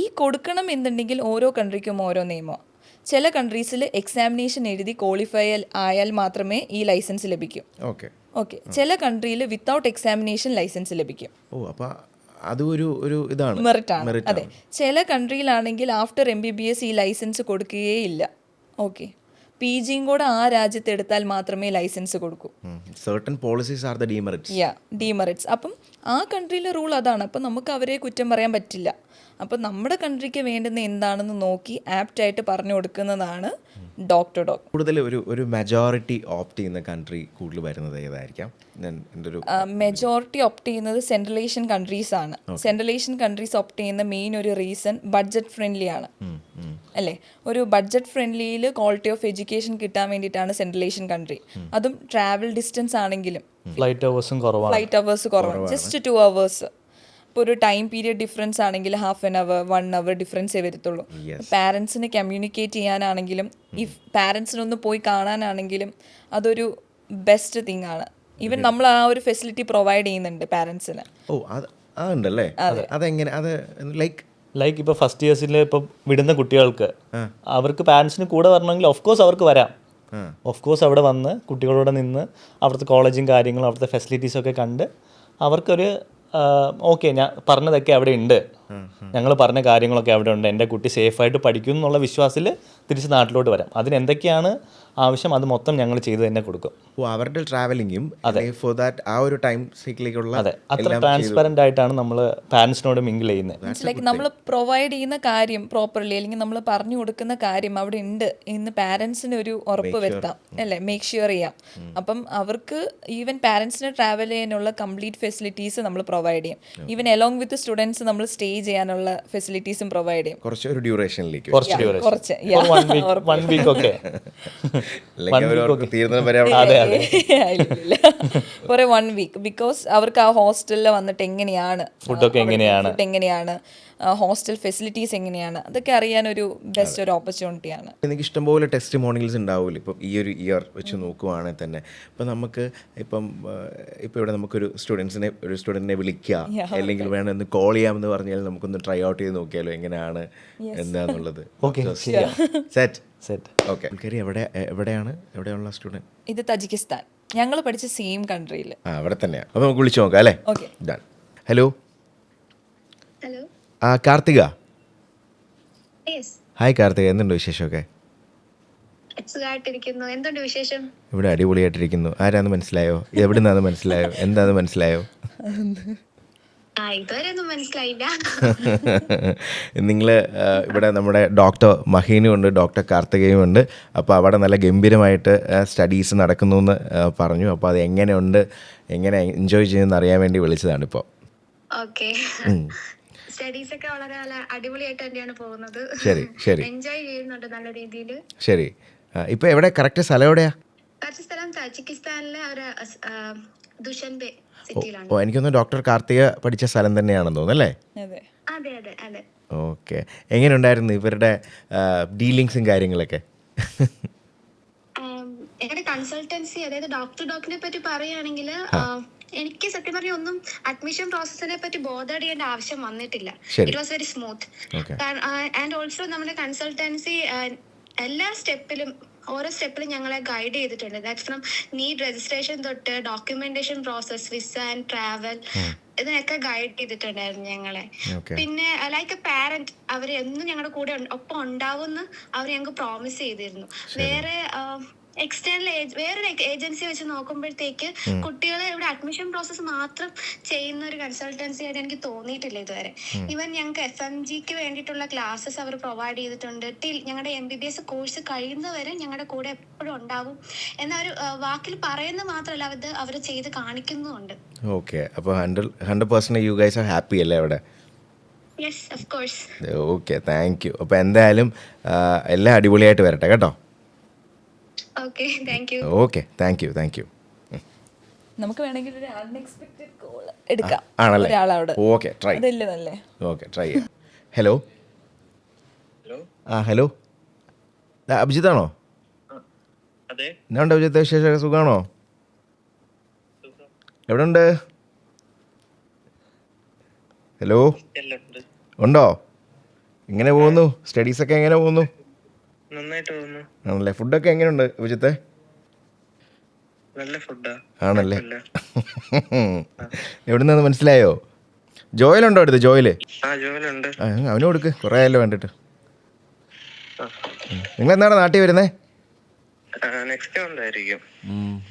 ഈ കൊടുക്കണം എന്നുണ്ടെങ്കിൽ ഓരോ കൺട്രിക്കും ഓരോ നിയമം. ചില കൺട്രീസിൽ എക്സാമിനേഷൻ എഴുതി ക്വാളിഫൈ ആയാൽ മാത്രമേ ഈ ലൈസൻസ് ലഭിക്കൂ. ഓക്കെ ഓക്കെ ചില കൺട്രിയിൽ വിത്തൗട്ട് എക്സാമിനേഷൻ ലൈസൻസ് ലഭിക്കും. ഓ അപ്പോൾ അതൊരു ഒരു ഇതാണ്. മെറിറ്റ് ആണ്. അതെ. ചില കൺട്രിയിലാണെങ്കിൽ after M B B S ഈ ലൈസൻസ് കൊടുക്കുകയേ ഇല്ല. ഓക്കെ പി ജിയും കൂടെ ആ രാജ്യത്ത് എടുത്താൽ മാത്രമേ ലൈസൻസ് കൊടുക്കൂ. Certain policies are the demerits yeah demerits അപ്പം ആ കൺട്രിയിലെ റൂൾ അതാണ്. അപ്പം നമുക്ക് അവരെ കുറ്റം പറയാൻ പറ്റില്ല. അപ്പോൾ നമ്മുടെ കൺട്രിക്ക് വേണ്ടുന്ന എന്താണെന്ന് നോക്കി ആപ്റ്റായിട്ട് പറഞ്ഞു കൊടുക്കുന്നതാണ് ഡോക്ടർ ഡോക്ടർ കൂടുതൽ ഒരു ഒരു മെജോറിറ്റി ഓപ്റ്റ് ചെയ്യുന്ന കൺട്രി കൂടുതൽ വരുന്നത് ഏതായിരിക്കാം? ഒരു മെജോറിറ്റി ഓപ്റ്റ് ചെയ്യുന്നത് സെൻട്രൽ ഏഷ്യൻ കൺട്രീസ് ആണ്. സെൻട്രൽ ഏഷ്യൻ കൺട്രീസ് ഓപ്റ്റ് ചെയ്യുന്ന മെയിൻ ഒരു റീസൺ ബഡ്ജറ്റ് ഫ്രണ്ട്ലി ആണ്. അല്ലേ? ഒരു ബഡ്ജറ്റ് ഫ്രണ്ട്ലിയിൽ ക്വാളിറ്റി ഓഫ് എഡ്യൂക്കേഷൻ കിട്ടാൻ വേണ്ടിയിട്ടാണ് സെൻട്രൽ ഏഷ്യൻ കൺട്രി അതും ട്രാവൽ ഡിസ്റ്റൻസ് ആണെങ്കിലും. ഫ്ലൈറ്റ് അവേഴ്സും കുറവാണ്. ഫ്ലൈറ്റ് അവേഴ്സ് കുറവാണ്. Just two hours. ഇപ്പോൾ ഒരു ടൈം പീരിയഡ് ഡിഫറൻസ് ആണെങ്കിൽ half an hour one hour ഡിഫറൻസേ വരത്തുള്ളൂ. പാരൻസിന് കമ്മ്യൂണിക്കേറ്റ് ചെയ്യാനാണെങ്കിലും ഈ പാരൻസിനൊന്ന് പോയി കാണാനാണെങ്കിലും അതൊരു ബെസ്റ്റ് തിങ് ആണ്. ഈവൻ നമ്മൾ ആ ഒരു ഫെസിലിറ്റി പ്രൊവൈഡ് ചെയ്യുന്നുണ്ട് പാരൻസിന്. ഓ അത് ആ ഉണ്ടല്ലേ? അതെങ്ങനെ അത് ലൈക്ക് ലൈക്ക് ഇപ്പോൾ ഫസ്റ്റ് ഇയേഴ്സിൽ ഇപ്പോൾ വിടുന്ന കുട്ടികൾക്ക് അവർക്ക് പാരൻസിന് കൂടെ വരണമെങ്കിൽ ഓഫ് കോഴ്സ് അവർക്ക് വരാം. ഓഫ് കോഴ്സ് അവിടെ വന്ന് കുട്ടികളോട് നിന്ന് അവിടുത്തെ കോളേജും കാര്യങ്ങളും അവിടുത്തെ ഫെസിലിറ്റീസൊക്കെ കണ്ട് അവർക്കൊരു ഓക്കെ ഞാൻ പറഞ്ഞതൊക്കെ അവിടെ ഉണ്ട്. ഞങ്ങൾ പറഞ്ഞ കാര്യങ്ങളൊക്കെ അവിടെ ഉണ്ട്. എന്റെ കുട്ടി സേഫായിട്ട് പഠിക്കും എന്നുള്ള വിശ്വാസത്തിൽ തിരിച്ച് നാട്ടിലോട്ട് വരാം. അതിന് എന്തൊക്കെയാണ് ആവശ്യം? അത് മൊത്തം ഞങ്ങൾ ചെയ്ത് തന്നെ കൊടുക്കും. ഓ അവരുടെ ട്രാവലിങ്ങും ഫോർ ദാറ്റ് ആ ഒരു ടൈം സൈക്കിളിലേക്കുള്ള അതെ. അത്ര ട്രാൻസ്പെറന്റ് ആയിട്ടാണ് നമ്മൾ പാരൻസിനോട് മിങ്കിൾ ചെയ്യുന്നത്. ലൈക്ക് നമ്മൾ പ്രൊവൈഡ് ചെയ്യുന്ന കാര്യം പ്രോപ്പർലി അല്ലെങ്കിൽ നമ്മൾ പറഞ്ഞു കൊടുക്കുന്ന കാര്യം അവിടെ ഉണ്ട് എന്ന് പാരൻസിന് ഒരു ഉറപ്പ് വരുത്താം. അല്ലേ? മേക്ക് ഷുവർ ചെയ്യാം. അപ്പം അവർക്ക് ഈവൻ പാരൻസിന് ട്രാവൽ ചെയ്യാനുള്ള കംപ്ലീറ്റ് ഫെസിലിറ്റീസ് നമ്മൾ പ്രൊവൈഡ് ചെയ്യും. ഈവൻ അലോങ് വിത്ത് സ്റ്റുഡൻസ് നമ്മൾ സ്റ്റേ ചെയ്യാനുള്ള ഫെസിലിറ്റീസും പ്രൊവൈഡ് ചെയ്യും. കുറച്ച് ഒരു ഡ്യൂറേഷനിലേക്ക് കുറച്ച് കുറച്ച് വൺ വീക്ക് ഒക്കെ. ഒരു വൺ വീക്ക് ബിക്കോസ് അവർക്ക് ആ ഹോസ്റ്റലിൽ വന്നിട്ട് എങ്ങനെയാണ് ഫുഡൊക്കെ എങ്ങനെയാണ്? ഫുഡ് എങ്ങനെയാണ് ഹോസ്റ്റൽ ഫെസിലിറ്റീസ് എങ്ങനെയാണ്? അതൊക്കെ അറിയാൻ ഒരു ബെസ്റ്റ് ഒരു ഓപ്പർച്യൂണിറ്റിയാണ് എനിക്ക് ഇഷ്ടംപോലെ ടെസ്റ്റ് മോർണിംഗ്സ് ഉണ്ടാവില്ല ഇപ്പം ഈ ഒരു ഇയർ വെച്ച് നോക്കുവാണെങ്കിൽ തന്നെ. ഇപ്പം നമുക്ക് ഇപ്പം ഇപ്പം ഇവിടെ നമുക്കൊരു സ്റ്റുഡൻസിനെ ഒരു സ്റ്റുഡന്റിനെ വിളിക്കുക അല്ലെങ്കിൽ വേണം ഒന്ന് കോൾ ചെയ്യാമെന്ന് പറഞ്ഞാൽ നമുക്കൊന്ന് ട്രൈ ഔട്ട് ചെയ്ത് നോക്കിയാലോ എങ്ങനെയാണ് എന്താന്നുള്ളത്. ഓക്കെ സെറ്റ് സെറ്റ് ഓക്കെ കയറി എവിടെ എവിടെയാണ്? എവിടെയുള്ള സ്റ്റുഡന്റ് ഇത് തജിക്കിസ്ഥാൻ. ഞങ്ങൾ പഠിച്ച സെയിം കൺട്രിയിൽ അവിടെ തന്നെയാണ് അപ്പോൾ നമുക്ക് വിളിച്ചു നോക്കാം അല്ലേ? ഓക്കെ ഡൺ ഹലോ ഹലോ ആ കാർത്തിക. ഹായ് കാർത്തിക. എന്തുണ്ട് വിശേഷമൊക്കെ? എന്തുണ്ട് വിശേഷം? ഇവിടെ അടിപൊളിയായിട്ടിരിക്കുന്നു. ആരാന്ന് മനസ്സിലായോ? എവിടെ നിന്നാന്ന് മനസ്സിലായോ? എന്താന്ന് മനസ്സിലായോ? നിങ്ങൾ ഇവിടെ നമ്മുടെ ഡോക്ടർ മഹീനും ഉണ്ട് ഡോക്ടർ കാർത്തികയും ഉണ്ട്. അപ്പോൾ അവിടെ നല്ല ഗംഭീരമായിട്ട് സ്റ്റഡീസ് നടക്കുന്നു എന്ന് പറഞ്ഞു. അപ്പോൾ അത് എങ്ങനെയുണ്ട് എങ്ങനെ എൻജോയ് ചെയ്യുമെന്ന് അറിയാൻ വേണ്ടി വിളിച്ചതാണ് ഇപ്പോൾ ഓക്കെ സ്റ്റഡീസ് ഒക്കെ വളരെ നല്ല അടിപൊളിയായിട്ട് തന്നെയാണ് പോകുന്നത്. ശരി ശരി. എൻജോയ് ചെയ്യുന്നുണ്ട് നല്ല രീതിയിൽ. ശരി. ഇപ്പൊ എവിടെ? കറക്റ്റ് സ്ഥലം എവിടെയാ? കറക്റ്റ് സ്ഥലം താജിക്കിസ്ഥാനിലെ ഒരു ദുഷൻബെ സിറ്റിയിലാണ്. ഓ എനിക്കൊന്ന് ഡോക്ടർ കാർത്തിക പഠിച്ച സ്ഥലം തന്നെയാണെന്ന് തോന്നുന്നു അല്ലേ? അതെ. അതെ അതെ അതെ. ഓക്കെ എങ്ങനെയുണ്ടായിരുന്നു ഇവരുടെ ഡീലിങ്സും കാര്യങ്ങളൊക്കെ? ഞങ്ങളുടെ കൺസൾട്ടൻസി അതായത് ഡോക്ടർ ഡോക്ടറിനെ പറ്റി പറയുകയാണെങ്കിൽ എനിക്ക് സത്യം പറഞ്ഞ ഒന്നും അഡ്മിഷൻ പ്രോസസ്സിനെ പറ്റി ചെയ്യേണ്ട ആവശ്യം വന്നിട്ടില്ല. It was very smooth and also നമ്മുടെ കൺസൾട്ടൻസി എല്ലാ സ്റ്റെപ്പിലും ഓരോ സ്റ്റെപ്പിലും ഞങ്ങളെ ഗൈഡ് ചെയ്തിട്ടുണ്ട്. ദാറ്റ് ഫ്രം നീഡ് രജിസ്ട്രേഷൻ തൊട്ട് documentation process visa and travel ഇതിനൊക്കെ ഗൈഡ് ചെയ്തിട്ടുണ്ടായിരുന്നു ഞങ്ങളെ. പിന്നെ ലൈക്ക് എ പാരന്റ് അവർ എന്നും ഞങ്ങളുടെ കൂടെ ഒപ്പം ഒപ്പം ഉണ്ടാവുമെന്ന് അവർ ഞങ്ങൾക്ക് പ്രോമിസ് ചെയ്തിരുന്നു. വേറെ എക്സ്റ്റേണൽ വേറൊരു ഏജൻസി വെച്ച് നോക്കുമ്പോഴത്തേക്ക് കുട്ടികളെ ഇവിടെ അഡ്മിഷൻ പ്രോസസ്സ് മാത്രം ചെയ്യുന്ന ഒരു കൺസൾട്ടൻസി ആയിട്ട് എനിക്ക് തോന്നിയിട്ടില്ല ഇതുവരെ. ഈവൻ ഞങ്ങൾക്ക് എഫ് എം ജിക്ക് വേണ്ടിയിട്ടുള്ള ക്ലാസ്സസ് അവർ പ്രൊവൈഡ് ചെയ്തിട്ടുണ്ട്. ടിൽ ഞങ്ങളുടെ M B B S course കഴിയുന്നവരെ ഞങ്ങളുടെ കൂടെ എപ്പോഴും ഉണ്ടാവും എന്നൊരു വാക്കിൽ പറയുന്ന മാത്രമല്ല അത് അവർ ചെയ്ത് കാണിക്കുന്നുമുണ്ട്. ഓക്കെ അപ്പോൾ hundred hundred percent you guys are happy അല്ലേ അവിടെ? ഓക്കെ താങ്ക് യു അപ്പോൾ എന്തായാലും എല്ലാം അടിപൊളിയായിട്ട് വരട്ടെ കേട്ടോ? Okay thank you okay thank you thank you നമുക്ക് വേണമെങ്കിൽ ഒരു അൺഎക്സ്പെക്റ്റഡ് കോൾ എടുക്കാം. ആണല്ലേ? ഒരാളവിടെ. ഓക്കെ ട്രൈ അതല്ലേ നല്ലേ ഓക്കെ ട്രൈ ചെയ്യാം ഹലോ ആ ഹലോ അഭിജിത്താണോ? ആണോ എന്നാണ്ട് അഭിജിത്ത് വിശേഷമൊക്കെ സുഖമാണോ എവിടെ ഉണ്ട് ഹലോ ഉണ്ടോ? എങ്ങനെ പോകുന്നു? സ്റ്റഡീസൊക്കെ എങ്ങനെ പോകുന്നു? ആണല്ലേ? ഫുഡൊക്കെ എങ്ങനെയുണ്ട് ഫുഡാ. ആണല്ലേ? എവിടെ മനസ്സിലായോ? ജോയിലുണ്ടോ അടുത്ത് ജോയിൽ? അവന് കൊടുക്ക് കുറെ ആയല്ലോ വേണ്ടിട്ട് നിങ്ങൾ എന്താണ് നാട്ടിൽ വരുന്നേ?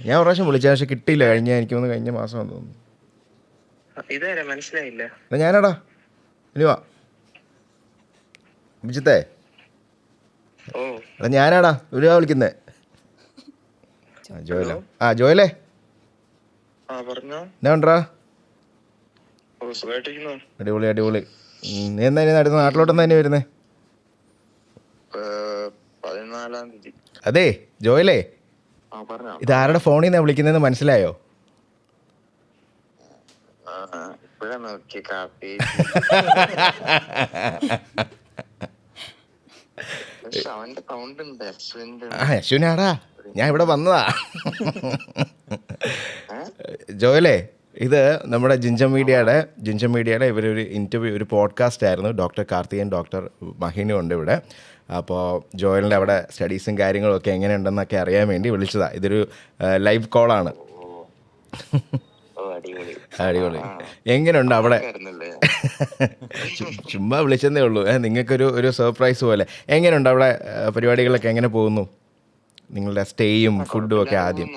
ഞാൻ ഒരു പ്രാവശ്യം വിളിച്ച പക്ഷെ കിട്ടിയില്ല. കഴിഞ്ഞ എനിക്ക് ഒന്ന് കഴിഞ്ഞ മാസം തോന്നുന്നു. ഇതുവരെ മനസ്സിലായില്ല. ഞാനടാ. ഇനി വാ. അഭിജിത്തേ ഓ എടാ ഞാനാടാ. ഒരു വിളിക്കുന്നേ. ജോയലേ. ആ ജോയലേ. എന്നാ ഉണ്ടാ അടിപൊളി അടിപൊളി. നീ എന്നാ ഇനി അടുത്ത നാട്ടിലോട്ട് വരുന്നേ? ഏഹ്, പതിനാലാം തീയതി. അതെ ജോയലേ. ഇത് ആരുടെ ഫോണിൽ നിന്നാ വിളിക്കുന്നതെന്ന് മനസ്സിലായോ? ആ ഞാൻ ഇവിടെ വന്നതാ. ജോയലേ ഇത് നമ്മുടെ ജിഞ്ചം മീഡിയയുടെ ജിഞ്ചം മീഡിയയുടെ ഇവരൊരു ഇന്റർവ്യൂ ഒരു പോഡ്കാസ്റ്റ് ആയിരുന്നു. ഡോക്ടർ കാർത്തികൻ ഡോക്ടർ മഹിനും ഉണ്ട് ഇവിടെ. അപ്പോൾ ജോയലിന്റെ അവിടെ സ്റ്റഡീസും കാര്യങ്ങളും ഒക്കെ എങ്ങനെയുണ്ടെന്നൊക്കെ അറിയാൻ വേണ്ടി വിളിച്ചതാണ് ഇതൊരു ലൈവ് കോളാണ് അടിപൊളി. എങ്ങനെയുണ്ട് അവിടെ? ചുമ്മാ വിളിച്ചെന്നേ ഉള്ളൂ. നിങ്ങൾക്കൊരു ഒരു സർപ്രൈസ് പോലെ. എങ്ങനെയുണ്ട് അവിടെ പരിപാടികളൊക്കെ എങ്ങനെ പോകുന്നു? നിങ്ങളുടെ സ്റ്റേയും ഫുഡും ഒക്കെ ആദ്യം.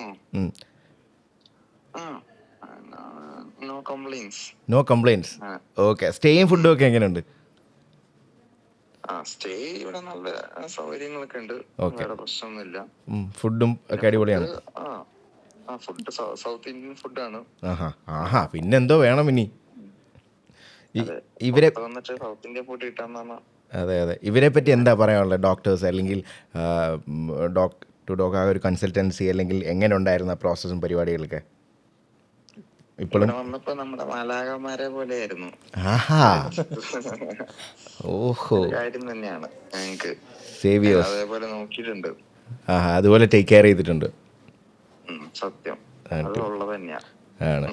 നോ കംപ്ലൈൻസ് ഓക്കെ സ്റ്റേയും ഫുഡും ഒക്കെ എങ്ങനെയുണ്ട്? സ്റ്റേ ഇവിടെ നല്ല സൗകര്യങ്ങളൊക്കെ ഉണ്ട്. പ്രശ്നമൊന്നുമില്ല. ഫുഡും ഒക്കെ അടിപൊളിയാണ്. ഫുഡ് സൗത്ത് ഇന്ത്യൻ ഫുഡാണ് ആഹാ ആഹാ പിന്നെന്തോ വേണം ഇനി. ഇവരെ സൗത്ത് ഇന്ത്യൻ ഫുഡ് കിട്ടാന്നാണ്. അതെ അതെ. ഇവരെ പറ്റി എന്താ പറയാനുള്ളത്? ഡോക്ടേഴ്സ് അല്ലെങ്കിൽ ഡോക് ടു ഡോക് ആ ഒരു കൺസൾട്ടൻസി അല്ലെങ്കിൽ എങ്ങനെ ഉണ്ടായിരുന്ന പ്രോസസ്സും പരിപാടികളൊക്കെ? ഇപ്പോഴും? വന്നപ്പോ നമ്മുടെ മാലാകന്മാരെ പോലെയായിരുന്നു. ഓഹോ. കാര്യം തന്നെയാണ് ഞങ്ങക്ക്. സേവിയേഴ്സ് അതേപോലെ നോക്കിയിട്ടുണ്ട്. അതുപോലെ ടേക്ക് കെയർ ചെയ്തിട്ടുണ്ട്. സത്യം. അത് ഉള്ളത് തന്നെയാ. ആണ്.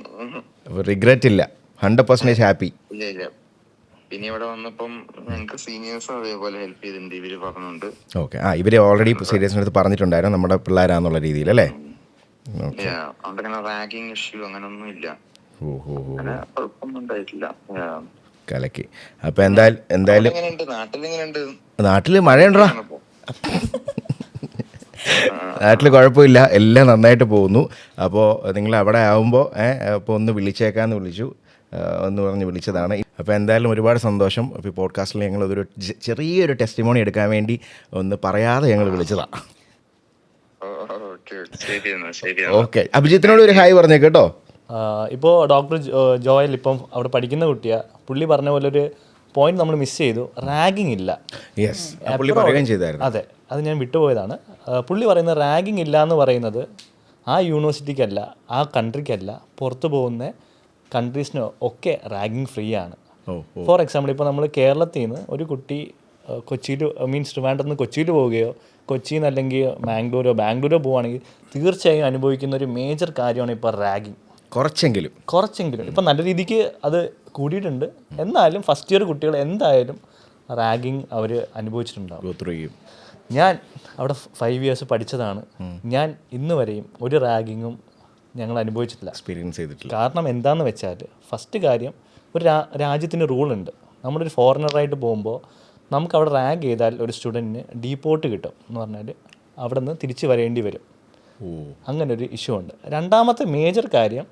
റിഗ്രറ്റ് ഇല്ല. ഹൺഡ്രഡ് പെർസെന്റേജ് ഹാപ്പി ഇല്ല ഇല്ല. പിന്നെ ഇവിടെ വന്നപ്പം ഞങ്ങൾക്ക് സീനിയേഴ്സ് അതേപോലെ ഹെൽപ്പ് ചെയ്തിട്ടുണ്ട്. ഇവർ പറഞ്ഞുണ്ട്. ഓക്കെ ആ ഇവർ ഓൾറെഡി സീരിയസിന്റെ അടുത്ത് പറഞ്ഞിട്ടുണ്ടായിരുന്നു. നമ്മുടെ പിള്ളേരാന്നുള്ള രീതിയിൽ അല്ലേ? അങ്ങനെ റാഗിങ് ഇഷ്യൂ അങ്ങനെ ഒന്നും ഇല്ല. കലക്കി. അപ്പോൾ എന്തായാലും എന്തായാലും നാട്ടിൽ മഴയുണ്ടോ അപ്പോ നാട്ടിൽ കുഴപ്പമില്ല. എല്ലാം നന്നായിട്ട് പോകുന്നു. അപ്പോൾ നിങ്ങൾ അവിടെ ആവുമ്പോൾ അപ്പോൾ ഒന്ന് വിളിച്ചേക്കാന്ന് വിളിച്ചു. എന്ന് പറഞ്ഞ് വിളിച്ചതാണ്. അപ്പോൾ എന്തായാലും ഒരുപാട് സന്തോഷം. അപ്പോൾ ഈ പോഡ്കാസ്റ്റിൽ ഞങ്ങൾ അതൊരു ചെ- ചെറിയൊരു ടെസ്റ്റിമോണി എടുക്കാൻ വേണ്ടി ഒന്ന് പറയാതെ ഞങ്ങൾ വിളിച്ചതാണ് ഓക്കെ അഭിജിത്തിനോട് ഒരു ഹായ് പറഞ്ഞേ കേട്ടോ. ഇപ്പോൾ ഡോക്ടർ ജോയൽ ഇപ്പം അവിടെ പഠിക്കുന്ന കുട്ടിയാ. പുള്ളി പറഞ്ഞ പോലെ ഒരു പോയിന്റ് നമ്മൾ മിസ് ചെയ്തു. റാഗിങ് ഇല്ല. യെസ് പുള്ളി പറയുകയും ചെയ്തായിരുന്നു. അതെ. അത് ഞാൻ വിട്ടുപോയതാണ്. പുള്ളി പറയുന്ന റാഗിങ് ഇല്ല എന്ന് പറയുന്നത് ആ യൂണിവേഴ്സിറ്റിക്കല്ല ആ കൺട്രിക്കല്ല. പുറത്തു പോകുന്ന കൺട്രീസിന് ഒക്കെ റാഗിങ് ഫ്രീ ആണ്. ഫോർ എക്സാമ്പിൾ ഇപ്പോൾ നമ്മൾ കേരളത്തിൽ നിന്ന് ഒരു കുട്ടി കൊച്ചിയിൽ മീൻസ് ട്രിവാൻഡ്രത്ത് നിന്ന് കൊച്ചിയിൽ പോവുകയോ കൊച്ചിയിൽ നിന്ന് അല്ലെങ്കിൽ മാംഗ്ലൂരോ ബാംഗ്ലൂരോ പോവുകയാണെങ്കിൽ തീർച്ചയായും അനുഭവിക്കുന്ന ഒരു മേജർ കാര്യമാണ് ഇപ്പോൾ റാഗിങ്. കുറച്ചെങ്കിലും. കുറച്ചെങ്കിലും. ഇപ്പം നല്ല രീതിക്ക് അത് കൂടിയിട്ടുണ്ട്. എന്നാലും ഫസ്റ്റ് ഇയർ കുട്ടികൾ എന്തായാലും റാഗിങ് അവർ ചെയ്യും. ഞാൻ അവിടെ ഫൈവ് ഇയേഴ്സ് പഠിച്ചതാണ്. ഞാൻ ഇന്ന് വരെയും ഒരു റാഗിങ്ങും ഞങ്ങൾ അനുഭവിച്ചിട്ടില്ല. എക്സ്പീരിയൻസ് ചെയ്തിട്ടില്ല. കാരണം എന്താണെന്ന് വെച്ചാൽ ഫസ്റ്റ് കാര്യം ഒരു രാ രാജ്യത്തിന് റൂളുണ്ട് നമ്മളൊരു ഫോറിനറായിട്ട് പോകുമ്പോൾ നമുക്ക് അവിടെ റാഗ് ചെയ്താൽ ഒരു സ്റ്റുഡന്റിന് ഡീപ്പോർട്ട് കിട്ടും എന്ന് പറഞ്ഞാൽ അവിടെ നിന്ന് തിരിച്ച് വരേണ്ടി വരും. അങ്ങനെ ഒരു ഇഷ്യൂ ഉണ്ട്. രണ്ടാമത്തെ മേജർ കാര്യം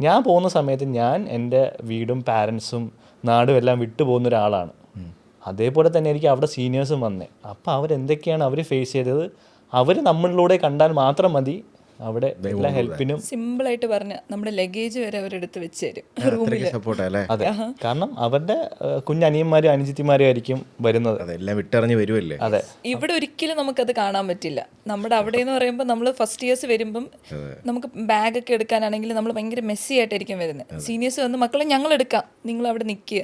ഞാൻ പോകുന്ന സമയത്ത് ഞാൻ എന്റെ വീടും പാരൻസും നാടും എല്ലാം വിട്ടു പോകുന്ന ഒരാളാണ്. അതേപോലെ തന്നെ എനിക്ക് അവിടെ സീനിയേഴ്സും വന്നേ. അപ്പോൾ അവരെന്തൊക്കെയാണ് അവർ ഫേസ് ചെയ്തത്? അവർ നമ്മളിലൂടെ കണ്ടാൽ മാത്രം മതി. അവിടെ എല്ലാ ഹെൽപ്പിനും സിമ്പിൾ ആയിട്ട് പറഞ്ഞ നമ്മുടെ ലഗേജ് വരെ അവരെടുത്ത് വെച്ച് തരും റൂമിൽ സപ്പോർട്ട് അല്ലേ? അതെ. കാരണം അവരുടെ കുഞ്ഞനിയന്മാരും അനുജിത്തിമാരും ആയിരിക്കും വരുന്നത്. അതെല്ലാം വിട്ടറിഞ്ഞ് വരുമല്ലേ അതെ. ഇവിടെ ഒരിക്കലും നമുക്കത് കാണാൻ പറ്റില്ല. നമ്മുടെ അവിടെ എന്ന് പറയുമ്പോൾ നമ്മൾ ഫസ്റ്റ് ഇയേഴ്സ് വരുമ്പം നമുക്ക് ബാഗ് ഒക്കെ എടുക്കാനാണെങ്കിൽ നമ്മൾ ഭയങ്കര മെസ്സി ആയിട്ടായിരിക്കും വരുന്നത്. സീനിയേഴ്സ് വന്ന് മക്കളെ ഞങ്ങൾ എടുക്കാം. നിങ്ങൾ അവിടെ നിൽക്കുക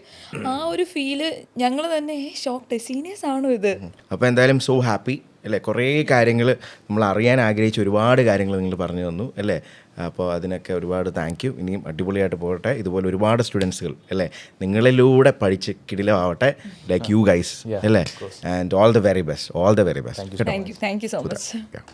ആ ഒരു ഫീൽ ഞങ്ങൾ തന്നെ ഷോക്ക്ഡ് സീനിയേഴ്സ് ആണോ ഇത്? അപ്പോൾ എന്തായാലും സോ ഹാപ്പി അല്ലേ? കുറേ കാര്യങ്ങൾ നമ്മൾ അറിയാൻ ആഗ്രഹിച്ച ഒരുപാട് കാര്യങ്ങൾ നിങ്ങൾ പറഞ്ഞു തന്നു അല്ലേ? അപ്പോൾ അതിനൊക്കെ ഒരുപാട് താങ്ക് യു ഇനിയും അടിപൊളിയായിട്ട് പോകട്ടെ. ഇതുപോലെ ഒരുപാട് സ്റ്റുഡൻസുകൾ അല്ലേ? നിങ്ങളിലൂടെ പഠിച്ച് കിടിലമാവട്ടെ ലൈക്ക് യു ഗൈസ് അല്ലേ? And all the very best all the very best thank you thank you so much